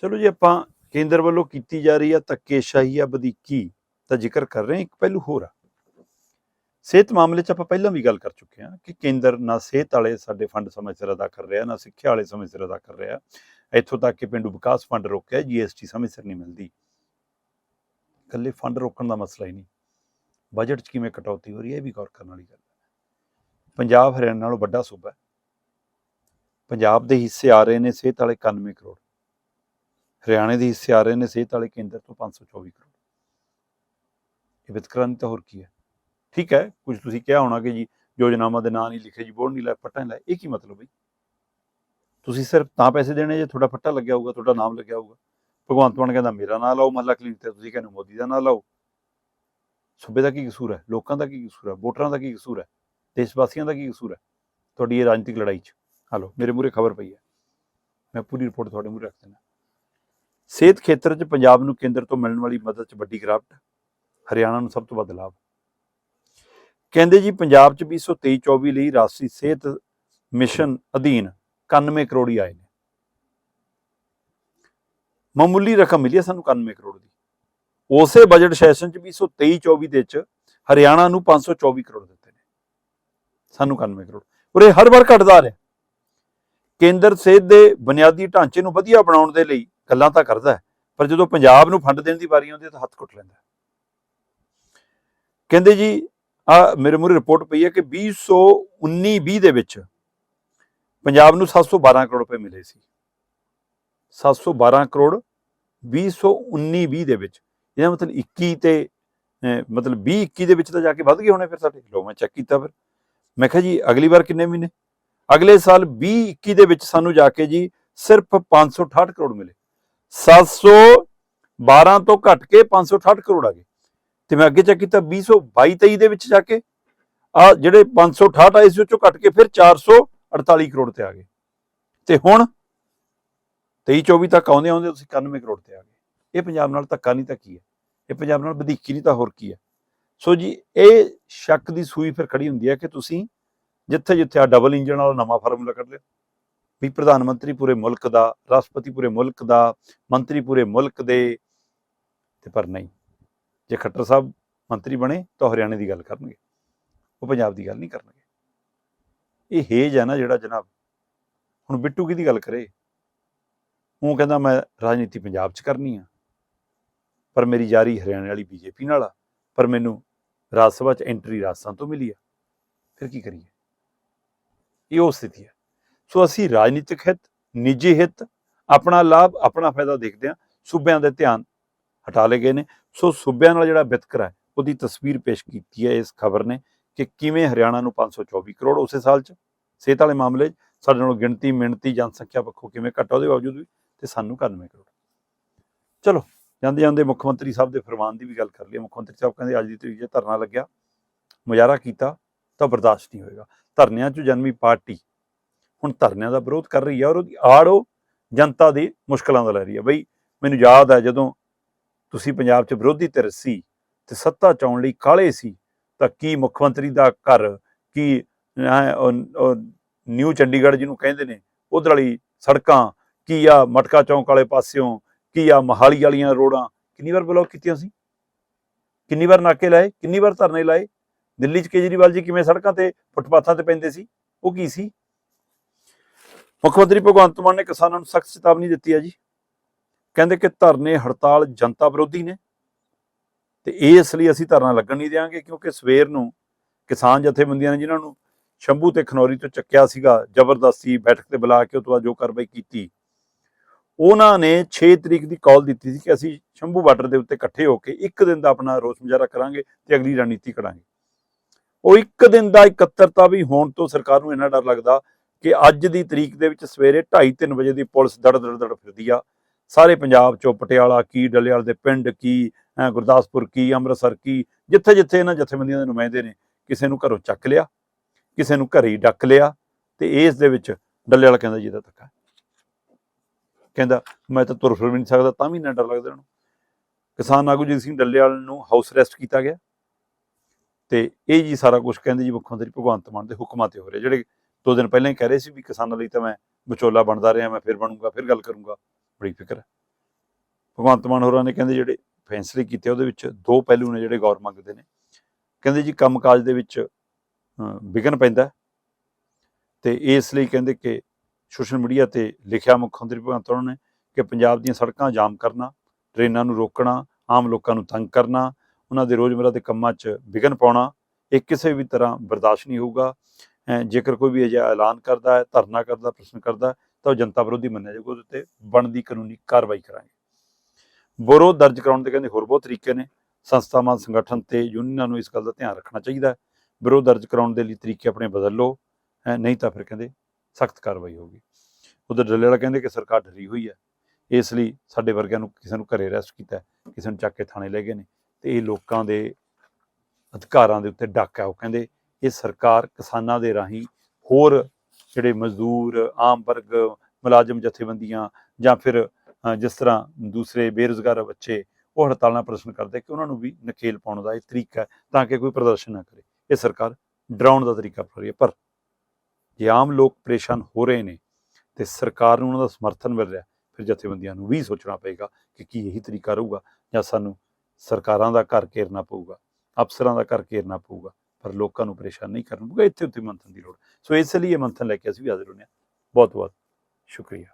ਚਲੋ ਜੀ, ਆਪਾਂ ਕੇਂਦਰ ਵੱਲੋਂ ਕੀਤੀ ਜਾ ਰਹੀ ਹੈ ਧੱਕੇਸ਼ਾਹੀ ਆ ਵਧੀਕੀ ਦਾ ਜ਼ਿਕਰ ਕਰ ਰਹੇ ਇੱਕ ਪਹਿਲੂ ਹੋਰ ਆ। ਸਿਹਤ ਮਾਮਲੇ 'ਚ ਆਪਾਂ ਪਹਿਲਾਂ ਵੀ ਗੱਲ ਕਰ ਚੁੱਕੇ ਹਾਂ ਕਿ ਕੇਂਦਰ ਨਾ ਸਿਹਤ ਵਾਲੇ ਸਾਡੇ ਫੰਡ ਸਮੇਂ ਸਿਰ ਅਦਾ ਕਰ ਰਿਹਾ, ਨਾ ਸਿੱਖਿਆ ਵਾਲੇ ਸਮੇਂ ਸਿਰ ਅਦਾ ਕਰ ਰਿਹਾ। ਇੱਥੋਂ ਤੱਕ ਕਿ ਪਿੰਡੂ ਵਿਕਾਸ ਫੰਡ ਰੋਕਿਆ ਜੀਐਸਟੀ ਸਮੇਂ ਸਿਰ ਨਹੀਂ ਮਿਲਦੀ। ਇਕੱਲੇ ਫੰਡ ਰੋਕਣ ਦਾ ਮਸਲਾ ਹੀ ਨਹੀਂ। ਬਜਟ 'ਚ ਕਿਵੇਂ ਕਟੌਤੀ ਹੋ ਰਹੀ ਹੈ, ਇਹ ਵੀ ਗੌਰ ਕਰਨ ਵਾਲੀ ਗੱਲ ਹੈ। ਪੰਜਾਬ ਹਰਿਆਣਾ ਨਾਲੋਂ ਵੱਡਾ ਸੂਬਾ ਹੈ। ਪੰਜਾਬ ਦੇ ਹਿੱਸੇ ਆ ਰਹੇ ਨੇ ਸਿਹਤ ਵਾਲੇ 91 ਕਰੋੜ। ਹਰਿਆਣੇ ਦੇ ਹਿੱਸੇ ਆ ਰਹੇ ਨੇ ਸਿਹਤ ਵਾਲੇ ਕੇਂਦਰ ਤੋਂ 524 ਕਰੋੜ। ਇਹ ਵਿਤਕਰਾ ਨਹੀਂ ਤਾਂ ਹੋਰ ਕੀ ਹੈ? ਠੀਕ ਹੈ, ਕੁਝ ਤੁਸੀਂ ਕਿਹਾ ਹੋਣਾ ਕਿ ਜੀ ਯੋਜਨਾਵਾਂ ਦੇ ਨਾਂ ਨਹੀਂ ਲਿਖੇ ਜੀ, ਬੋਰਡ ਨਹੀਂ ਲਾਇਆ ਫੱਟਾ ਨਹੀਂ ਲਾਇਆ, ਇਹ ਕੀ ਮਤਲਬ ਬਈ ਤੁਸੀਂ ਸਿਰਫ ਤਾਂ ਪੈਸੇ ਦੇਣੇ ਜੇ ਤੁਹਾਡਾ ਫੱਟਾ ਲੱਗਿਆ ਹੋਊਗਾ, ਤੁਹਾਡਾ ਨਾਮ ਲੱਗਿਆ ਹੋਊਗਾ। ਭਗਵੰਤ ਮਾਨ ਕਹਿੰਦਾ, ਮੇਰਾ ਨਾਂ ਲਾਓ, ਮਹੱਲਾ ਕਲੀਨਿਕ ਤੇ ਤੁਸੀਂ ਕਹਿੰਦੇ ਮੋਦੀ ਦਾ ਨਾਂ ਲਾਓ। ਸੂਬੇ ਦਾ ਕੀ ਕਸੂਰ ਹੈ? ਲੋਕਾਂ ਦਾ ਕੀ ਕਸੂਰ ਹੈ? ਵੋਟਰਾਂ ਦਾ ਕੀ ਕਸੂਰ ਹੈ? ਦੇਸ਼ ਵਾਸੀਆਂ ਦਾ ਕੀ ਕਸੂਰ ਹੈ? ਤੁਹਾਡੀ ਇਹ ਰਾਜਨੀਤਿਕ ਲੜਾਈ 'ਚ। ਹਲੋ, ਮੇਰੇ ਮੂਰੇ ਖਬਰ ਪਈ ਹੈ। ਮੈਂ ਪੂਰੀ ਰਿਪੋਰਟ ਤੁਹਾਡੇ ਮੂਹਰੇ ਰੱਖ ਦਿੰਦਾ। ਸਿਹਤ ਖੇਤਰ 'ਚ ਪੰਜਾਬ ਨੂੰ ਕੇਂਦਰ ਤੋਂ ਮਿਲਣ ਵਾਲੀ ਮਦਦ 'ਚ ਵੱਡੀ ਗਿਰਾਵਟ ਹਰਿਆਣਾ ਨੂੰ ਸਭ ਤੋਂ ਵੱਧ ਲਾਭ। ਕਹਿੰਦੇ ਜੀ, ਪੰਜਾਬ 'ਚ 2023-24 ਲਈ ਰਾਸ਼ਟਰੀ ਸਿਹਤ ਮਿਸ਼ਨ ਅਧੀਨ 91 ਕਰੋੜ ਹੀ ਆਏ ਨੇ। ਮਾਮੂਲੀ ਰਕਮ ਮਿਲੀ ਹੈ ਸਾਨੂੰ 91 ਕਰੋੜ ਦੀ। ਉਸੇ ਬਜਟ ਸੈਸ਼ਨ 'ਚ 2023-24 ਦੇ ਵਿੱਚ ਹਰਿਆਣਾ ਨੂੰ 524 ਕਰੋੜ ਦਿੱਤੇ ਨੇ। ਸਾਨੂੰ 91 ਕਰੋੜ। ਔਰ ਹਰ ਵਾਰ ਘਟਦਾ ਆ ਰਿਹਾ। ਕੇਂਦਰ ਸਿਹਤ ਦੇ ਬੁਨਿਆਦੀ ਢਾਂਚੇ ਨੂੰ ਵਧੀਆ ਬਣਾਉਣ ਦੇ ਲਈ ਗੱਲਾਂ ਤਾਂ ਕਰਦਾ ਹੈ, ਪਰ ਜਦੋਂ ਪੰਜਾਬ ਨੂੰ ਫੰਡ ਦੇਣ ਦੀ ਵਾਰੀ ਆਉਂਦੀ ਹੈ ਤਾਂ ਹੱਥ ਕੁੱਟ ਲੈਂਦਾ ਕਹਿੰਦੇ ਜੀ, ਆ ਮੇਰੇ ਮੂਹਰੇ ਰਿਪੋਰਟ ਪਈ ਹੈ ਕਿ 2019-20 ਦੇ ਵਿੱਚ ਪੰਜਾਬ ਨੂੰ 712 ਕਰੋੜ ਰੁਪਏ ਮਿਲੇ ਸੀ। 712 ਕਰੋੜ 2019-20 ਦੇ ਵਿੱਚ। ਇਹਦਾ ਮਤਲਬ 21 ਤੇ ਮਤਲਬ 20-21 ਦੇ ਵਿੱਚ ਤਾਂ ਜਾ ਕੇ ਵੱਧ ਗਏ ਹੋਣੇ ਫਿਰ ਸਾਡੇ। ਲੋ ਮੈਂ ਚੈੱਕ ਕੀਤਾ ਫਿਰ। ਮੈਂ ਕਿਹਾ ਜੀ, ਅਗਲੀ ਵਾਰ ਕਿੰਨੇ ਮਹੀਨੇ? ਅਗਲੇ ਸਾਲ 20-21 ਦੇ ਵਿੱਚ ਸਾਨੂੰ ਜਾ ਕੇ ਜੀ ਸਿਰਫ 568 ਕਰੋੜ ਮਿਲੇ। 712 ਤੋਂ ਘਟ ਕੇ 568 ਕਰੋੜ ਆ ਗਏ। ਤੇ ਮੈਂ ਅੱਗੇ ਚੈੱਕ ਕੀਤਾ 2022-23 ਦੇ ਵਿੱਚ ਜਾ ਕੇ ਆ ਜਿਹੜੇ 568 ਆਏ ਸੀ ਉਹ ਚੋਂ ਘਟ ਕੇ ਫਿਰ 448 ਕਰੋੜ ਤੇ ਆ ਗਏ। ਤੇ ਹੁਣ 23-24 ਤੱਕ ਆਉਂਦੇ ਆਉਂਦੇ ਤੁਸੀਂ 91 ਕਰੋੜ ਤੇ ਆ ਗਏ। ਇਹ ਪੰਜਾਬ ਨਾਲ ਧੱਕਾ ਨਹੀਂ ਤਾਂ ਕੀ ਹੈ। ਇਹ ਪੰਜਾਬ ਨਾਲ ਵਧੀਕੀ ਨਹੀਂ ਤਾਂ ਹੋਰ ਕੀ ਹੈ ਸੋ ਜੀ, ਇਹ ਸ਼ੱਕ ਦੀ ਸੂਈ ਫਿਰ ਖੜੀ ਹੁੰਦੀ ਹੈ ਕਿ ਤੁਸੀਂ ਜਿੱਥੇ ਜਿੱਥੇ ਆ ਡਬਲ ਇੰਜਨ ਵਾਲਾ ਨਵਾਂ ਫਾਰਮੂਲਾ ਕੱਢ ਲਿਆ। ਵੀ ਪ੍ਰਧਾਨ ਮੰਤਰੀ ਪੂਰੇ ਮੁਲਕ ਦਾ, ਰਾਸ਼ਟਰਪਤੀ ਪੂਰੇ ਮੁਲਕ ਦਾ, ਮੰਤਰੀ ਪੂਰੇ ਮੁਲਕ ਦੇ ਤੇ ਪਰ ਨਹੀਂ। ਜੇ ਖੱਟਰ ਸਾਹਿਬ ਮੰਤਰੀ ਬਣੇ ਤਾਂ ਹਰਿਆਣੇ ਦੀ ਗੱਲ ਕਰਨਗੇ। ਉਹ ਪੰਜਾਬ ਦੀ ਗੱਲ ਨਹੀਂ ਕਰਨਗੇ। ਇਹ ਹੇਜ ਹੈ ਨਾ ਜਿਹੜਾ ਜਨਾਬ, ਹੁਣ ਬਿੱਟੂ ਕਿਹਦੀ ਗੱਲ ਕਰੇ? ਉਹ ਕਹਿੰਦਾ ਮੈਂ ਰਾਜਨੀਤੀ ਪੰਜਾਬ 'ਚ ਕਰਨੀ ਆ। ਪਰ ਮੇਰੀ ਯਾਰੀ ਹਰਿਆਣੇ ਵਾਲੀ ਬੀਜੇਪੀ ਨਾਲ ਆ, ਪਰ ਮੈਨੂੰ ਰਾਜ ਸਭਾ 'ਚ ਐਂਟਰੀ ਰਾਜਸਥਾਨ ਤੋਂ ਮਿਲੀ ਆ। ਫਿਰ ਕੀ ਕਰੀਏ? ਇਹ ਉਹ ਸਥਿਤੀ ਹੈ। ਸੋ ਅਸੀਂ ਰਾਜਨੀਤਿਕ ਹਿੱਤ, ਨਿੱਜੀ ਹਿੱਤ, ਆਪਣਾ ਲਾਭ, ਆਪਣਾ ਫਾਇਦਾ ਦੇਖਦੇ ਹਾਂ, ਸੂਬਿਆਂ ਦੇ ਧਿਆਨ ਹਟਾ ਲਏ ਗਏ ਨੇ। ਸੋ ਸੂਬਿਆਂ ਨਾਲ ਜਿਹੜਾ ਵਿਤਕਰਾ ਹੈ, ਉਹਦੀ ਤਸਵੀਰ ਪੇਸ਼ ਕੀਤੀ ਹੈ ਇਸ ਖਬਰ ਨੇ ਕਿ ਕਿਵੇਂ ਹਰਿਆਣਾ ਨੂੰ 524 ਕਰੋੜ ਉਸੇ ਸਾਲ 'ਚ ਸਿਹਤ ਵਾਲੇ ਮਾਮਲੇ 'ਚ ਸਾਡੇ ਨਾਲੋਂ ਗਿਣਤੀ, ਮਿਣਤੀ, ਜਨਸੰਖਿਆ ਪੱਖੋਂ ਕਿਵੇਂ ਘੱਟ ਉਹਦੇ ਬਾਵਜੂਦ ਵੀ ਤੇ ਸਾਨੂੰ 91 ਕਰੋੜ। ਚਲੋ ਜਾਂਦੇ ਜਾਂਦੇ ਮੁੱਖ ਮੰਤਰੀ ਸਾਹਿਬ ਦੇ ਫਰਮਾਨ ਦੀ ਵੀ ਗੱਲ ਕਰ ਲਈ ਮੁੱਖ ਮੰਤਰੀ ਸਾਹਿਬ ਕਹਿੰਦੇ ਅੱਜ ਦੀ ਤਰੀਕ 'ਚ ਧਰਨਾ ਲੱਗਿਆ, ਮੁਜ਼ਾਹਰਾ ਕੀਤਾ ਤਾਂ ਬਰਦਾਸ਼ਤ ਨਹੀਂ ਹੋਏਗਾ। ਧਰਨਿਆਂ 'ਚ ਜਨਮੀ ਪਾਰਟੀ ਹੁਣ ਧਰਨਿਆਂ ਦਾ ਵਿਰੋਧ ਕਰ ਰਹੀ ਹੈ ਔਰ ਉਹਦੀ ਆੜ ਉਹ ਜਨਤਾ ਦੀ ਮੁਸ਼ਕਲਾਂ ਦਾ ਲੈ ਰਹੀ ਹੈ ਬਈ ਮੈਨੂੰ ਯਾਦ ਹੈ ਜਦੋਂ ਤੁਸੀਂ ਪੰਜਾਬ 'ਚ ਵਿਰੋਧੀ ਧਿਰ ਸੀ ਤੇ ਸੱਤਾ ਚਾਉਣ ਲਈ ਕਾਲੇ ਸੀ, ਤਾਂ ਕੀ ਮੁੱਖ ਮੰਤਰੀ ਦਾ ਘਰ, ਕੀ ਨਿਊ ਚੰਡੀਗੜ੍ਹ ਜਿਹਨੂੰ ਕਹਿੰਦੇ ਨੇ, ਉਧਰ ਵਾਲੀ ਸੜਕਾਂ, ਕੀ ਆ ਮਟਕਾ ਚੌਂਕ ਵਾਲੇ ਪਾਸਿਓਂ ਕੀ ਆ ਮਹਾਲੀ ਵਾਲੀਆਂ ਰੋਡਾਂ? ਕਿੰਨੀ ਵਾਰ ਬਲੌਕ ਕੀਤੀਆਂ ਸੀ? ਕਿੰਨੀ ਵਾਰ ਨਾਕੇ ਲਾਏ? ਕਿੰਨੀ ਵਾਰ ਧਰਨੇ ਲਾਏ? ਦਿੱਲੀ 'ਚ ਕੇਜਰੀਵਾਲ ਜੀ ਕਿਵੇਂ ਸੜਕਾਂ ਤੇ ਫੁੱਟਪਾਥਾਂ ਤੇ ਪੈਂਦੇ ਸੀ? ਉਹ ਕੀ ਸੀ? ਮੁੱਖ ਮੰਤਰੀ ਭਗਵੰਤ ਮਾਨ ਨੇ ਕਿਸਾਨਾਂ ਨੂੰ ਸਖਤ ਚੇਤਾਵਨੀ ਦਿੱਤੀ ਹੈ ਜੀ। ਕਹਿੰਦੇ ਕਿ ਧਰਨੇ ਹੜਤਾਲ ਜਨਤਾ ਵਿਰੋਧੀ ਨੇ। ਤੇ ਇਸ ਲਈ ਅਸੀਂ ਧਰਨਾ ਲੱਗਣ ਨਹੀਂ ਦੇਵਾਂਗੇ ਕਿਉਂਕਿ ਸਵੇਰ ਨੂੰ ਕਿਸਾਨ ਜਥੇਬੰਦੀਆਂ ਨੇ ਜਿਨ੍ਹਾਂ ਨੂੰ ਸ਼ੰਭੂ ਤੇ ਖਨੌਰੀ ਤੋਂ ਚੱਕਿਆ ਸੀਗਾ, ਜ਼ਬਰਦਸਤੀ ਬੈਠਕ ਤੇ ਬੁਲਾ ਕੇ ਉਹ ਤੋਂ ਬਾਅਦ ਜੋ ਕਾਰਵਾਈ ਕੀਤੀ ਉਹਨਾਂ ਨੇ 6 ਤਰੀਕ ਦੀ ਕਾਲ ਦਿੱਤੀ ਸੀ ਕਿ ਅਸੀਂ ਸ਼ੰਭੂ ਬਾਰਡਰ ਦੇ ਉੱਤੇ ਇਕੱਠੇ ਹੋ ਕੇ ਇੱਕ ਦਿਨ ਦਾ ਆਪਣਾ ਰੋਸ ਮੁਜ਼ਾਹਰਾ ਕਰਾਂਗੇ ਤੇ ਅਗਲੀ ਰਣਨੀਤੀ ਕਰਾਂਗੇ। ਉਹ ਇੱਕ ਦਿਨ ਦਾ ਇਕੱਤਰਤਾ ਵੀ ਹੋਣ ਤੋਂ ਸਰਕਾਰ ਨੂੰ ਇੰਨਾ ਡਰ ਲੱਗਦਾ ਕਿ ਅੱਜ ਦੀ ਤਰੀਕ ਦੇ ਵਿੱਚ ਸਵੇਰੇ 2:30 ਵਜੇ ਦੀ ਪੁਲਿਸ ਦੜ ਦੜ ਦੜ ਫਿਰਦੀ ਆ। ਸਾਰੇ ਪੰਜਾਬ ਚੋਂ ਪਟਿਆਲਾ ਕੀ ਡੱਲੇਵਾਲ ਦੇ ਪਿੰਡ ਕੀ ਗੁਰਦਾਸਪੁਰ ਕੀ, ਅੰਮ੍ਰਿਤਸਰ ਕੀ ਜਿੱਥੇ ਜਿੱਥੇ ਇਹਨਾਂ ਜਥੇਬੰਦੀਆਂ ਦੇ ਨੁਮਾਇੰਦੇ ਨੇ, ਕਿਸੇ ਨੂੰ ਘਰੋਂ ਚੱਕ ਲਿਆ, ਕਿਸੇ ਨੂੰ ਘਰੇ ਹੀ ਡੱਕ ਲਿਆ ਤੇ ਇਸ ਦੇ ਵਿੱਚ ਡੱਲੇਵਾਲ ਕਹਿੰਦਾ ਜੀ ਦਾ ਧੱਕਾ। ਕਹਿੰਦਾ ਮੈਂ ਤਾਂ ਤੁਰ ਫਿਰ ਵੀ ਨਹੀਂ ਸਕਦਾ ਤਾਂ ਵੀ ਨਾ ਡਰ ਲੱਗਦਾ ਇਹਨੂੰ ਕਿਸਾਨ ਆਗੂ ਜੀ ਸਿੰਘ ਡੱਲੇਵਾਲ ਨੂੰ ਹਾਊਸ ਅਰੈਸਟ ਕੀਤਾ ਗਿਆ ਤੇ ਇਹ ਜੀ ਸਾਰਾ ਕੁਝ ਕਹਿੰਦੇ ਜੀ ਮੁੱਖ ਮੰਤਰੀ ਭਗਵੰਤ ਮਾਨ ਦੇ ਹੁਕਮਾਂ ਤੇ ਹੋ ਰਿਹਾ। ਜਿਹੜੇ ਦੋ ਦਿਨ ਪਹਿਲਾਂ ਹੀ ਕਹਿ ਰਹੇ ਸੀ ਵੀ ਕਿਸਾਨਾਂ ਲਈ ਤਾਂ ਮੈਂ ਵਿਚੋਲਾ ਬਣਦਾ ਰਿਹਾ ਮੈਂ ਫਿਰ ਬਣੂੰਗਾ ਫਿਰ ਗੱਲ ਕਰੂੰਗਾ ਬੜੀ ਫਿਕਰ ਹੈ। ਭਗਵੰਤ ਮਾਨ ਹੋਰਾਂ ਨੇ ਕਹਿੰਦੇ ਜਿਹੜੇ ਫੈਸਲੇ ਕੀਤੇ ਉਹਦੇ ਵਿੱਚ ਦੋ ਪਹਿਲੂ ਨੇ ਜਿਹੜੇ ਗੌਰ ਮੰਗਦੇ ਨੇ। ਕਹਿੰਦੇ ਜੀ ਕੰਮਕਾਜ ਦੇ ਵਿੱਚ ਅਹ, ਵਿਘਨ ਪੈਂਦਾ ਹੈ ਤੇ ਇਸ ਲਈ ਕਹਿੰਦੇ ਕਿ ਸੋਸ਼ਲ ਮੀਡੀਆ ਤੇ ਲਿਖਿਆ ਮੁੱਖ ਮੰਤਰੀ ਭਗਵੰਤ ਮਾਨ ਨੇ ਕਿ ਪੰਜਾਬ ਦੀਆਂ ਸੜਕਾਂ ਜਾਮ ਕਰਨਾ ਟ੍ਰੇਨਾਂ ਨੂੰ ਰੋਕਣਾ ਆਮ ਲੋਕਾਂ ਨੂੰ ਤੰਗ ਕਰਨਾ ਉਹਨਾਂ ਦੇ ਰੋਜ਼ਮਰਾ ਦੇ ਕੰਮਾਂ 'ਚ ਵਿਘਨ ਪਾਉਣਾ ਇਹ ਕਿਸੇ ਵੀ ਤਰ੍ਹਾਂ ਬਰਦਾਸ਼ਤ ਨਹੀਂ ਹੋਊਗਾ। ਜੇਕਰ ਕੋਈ ਵੀ ਅਜਿਹਾ ਐਲਾਨ ਕਰਦਾ ਹੈ ਧਰਨਾ ਕਰਦਾ ਪ੍ਰਸ਼ਨ ਕਰਦਾ ਤਾਂ ਉਹ ਜਨਤਾ ਵਿਰੋਧੀ ਮੰਨਿਆ ਜਾਊਗਾ ਉਹਦੇ ਉੱਤੇ ਬਣਦੀ ਕਾਨੂੰਨੀ ਕਾਰਵਾਈ ਕਰਾਂਗੇ। ਵਿਰੋਧ ਦਰਜ ਕਰਾਉਣ ਦੇ ਕਹਿੰਦੇ ਹੋਰ ਬਹੁਤ ਤਰੀਕੇ ਨੇ। ਸੰਸਥਾਵਾਂ ਸੰਗਠਨ ਤੇ ਯੂਨੀਅਨਾਂ ਨੂੰ ਇਸ ਗੱਲ ਦਾ ਧਿਆਨ ਰੱਖਣਾ ਚਾਹੀਦਾ ਵਿਰੋਧ ਦਰਜ ਕਰਾਉਣ ਦੇ ਲਈ ਤਰੀਕੇ ਆਪਣੇ ਬਦਲ ਲਓ। ਹੈਂ, ਨਹੀਂ ਤਾਂ ਫਿਰ ਕਹਿੰਦੇ ਸਖਤ ਕਾਰਵਾਈ ਹੋਊਗੀ ਉਧਰ ਡੱਲੇਵਾਲਾ ਕਹਿੰਦੇ ਕਿ ਸਰਕਾਰ ਡਰੀ ਹੋਈ ਹੈ। ਇਸ ਲਈ ਸਾਡੇ ਵਰਗਿਆਂ ਨੂੰ ਕਿਸੇ ਨੂੰ ਘਰੇ ਅਰੈਸਟ ਕੀਤਾ ਕਿਸੇ ਨੂੰ ਚੱਕ ਕੇ ਥਾਣੇ ਲੈ ਗਏ ਨੇ ਤੇ ਇਹ ਲੋਕਾਂ ਦੇ ਅਧਿਕਾਰਾਂ ਦੇ ਉੱਤੇ ਡਾਕਾ ਉਹ ਕਹਿੰਦੇ ਇਹ ਸਰਕਾਰ ਕਿਸਾਨਾਂ ਦੇ ਰਾਹੀਂ ਹੋਰ ਜਿਹੜੇ ਮਜ਼ਦੂਰ, ਆਮ ਵਰਗ, ਮੁਲਾਜ਼ਮ ਜਥੇਬੰਦੀਆਂ ਜਾਂ ਫਿਰ ਜਿਸ ਤਰ੍ਹਾਂ ਦੂਸਰੇ ਬੇਰੁਜ਼ਗਾਰ ਬੱਚੇ ਉਹ ਹੜਤਾਲਾਂ ਪ੍ਰਦਰਸ਼ਨ ਕਰਦੇ ਕਿ ਉਹਨਾਂ ਨੂੰ ਵੀ ਨਕੇਲ ਪਾਉਣ ਦਾ ਇਹ ਤਰੀਕਾ ਹੈ ਤਾਂ ਕਿ ਕੋਈ ਪ੍ਰਦਰਸ਼ਨ ਨਾ ਕਰੇ। ਇਹ ਸਰਕਾਰ ਡਰਾਉਣ ਦਾ ਤਰੀਕਾ ਅਪਣਾ ਰਹੀ ਹੈ, ਪਰ ਜੇ ਆਮ ਲੋਕ ਪਰੇਸ਼ਾਨ ਹੋ ਰਹੇ ਨੇ ਤੇ ਸਰਕਾਰ ਨੂੰ ਉਹਨਾਂ ਦਾ ਸਮਰਥਨ ਮਿਲ ਰਿਹਾ, ਫਿਰ ਜਥੇਬੰਦੀਆਂ ਨੂੰ ਵੀ ਸੋਚਣਾ ਪਏਗਾ ਕਿ ਕੀ ਇਹੀ ਤਰੀਕਾ ਰਹੂਗਾ ਜਾਂ ਸਾਨੂੰ ਸਰਕਾਰਾਂ ਦਾ ਘਰ ਘੇਰਨਾ ਪਊਗਾ, ਅਫਸਰਾਂ ਦਾ ਘਰ ਘੇਰਨਾ ਪਊਗਾ, ਪਰ ਲੋਕਾਂ ਨੂੰ ਪਰੇਸ਼ਾਨ ਨਹੀਂ ਕਰਨਾ ਪਊਗਾ, ਇੱਥੇ ਉੱਤੇ ਮੰਥਨ ਦੀ ਲੋੜ। ਸੋ ਇਸ ਲਈ ਇਹ ਮੰਥਨ ਲੈ ਕੇ ਅਸੀਂ ਵੀ ਹਾਜ਼ਰ ਹੁੰਦੇ ਹਾਂ। ਬਹੁਤ ਬਹੁਤ ਸ਼ੁਕਰੀਆ।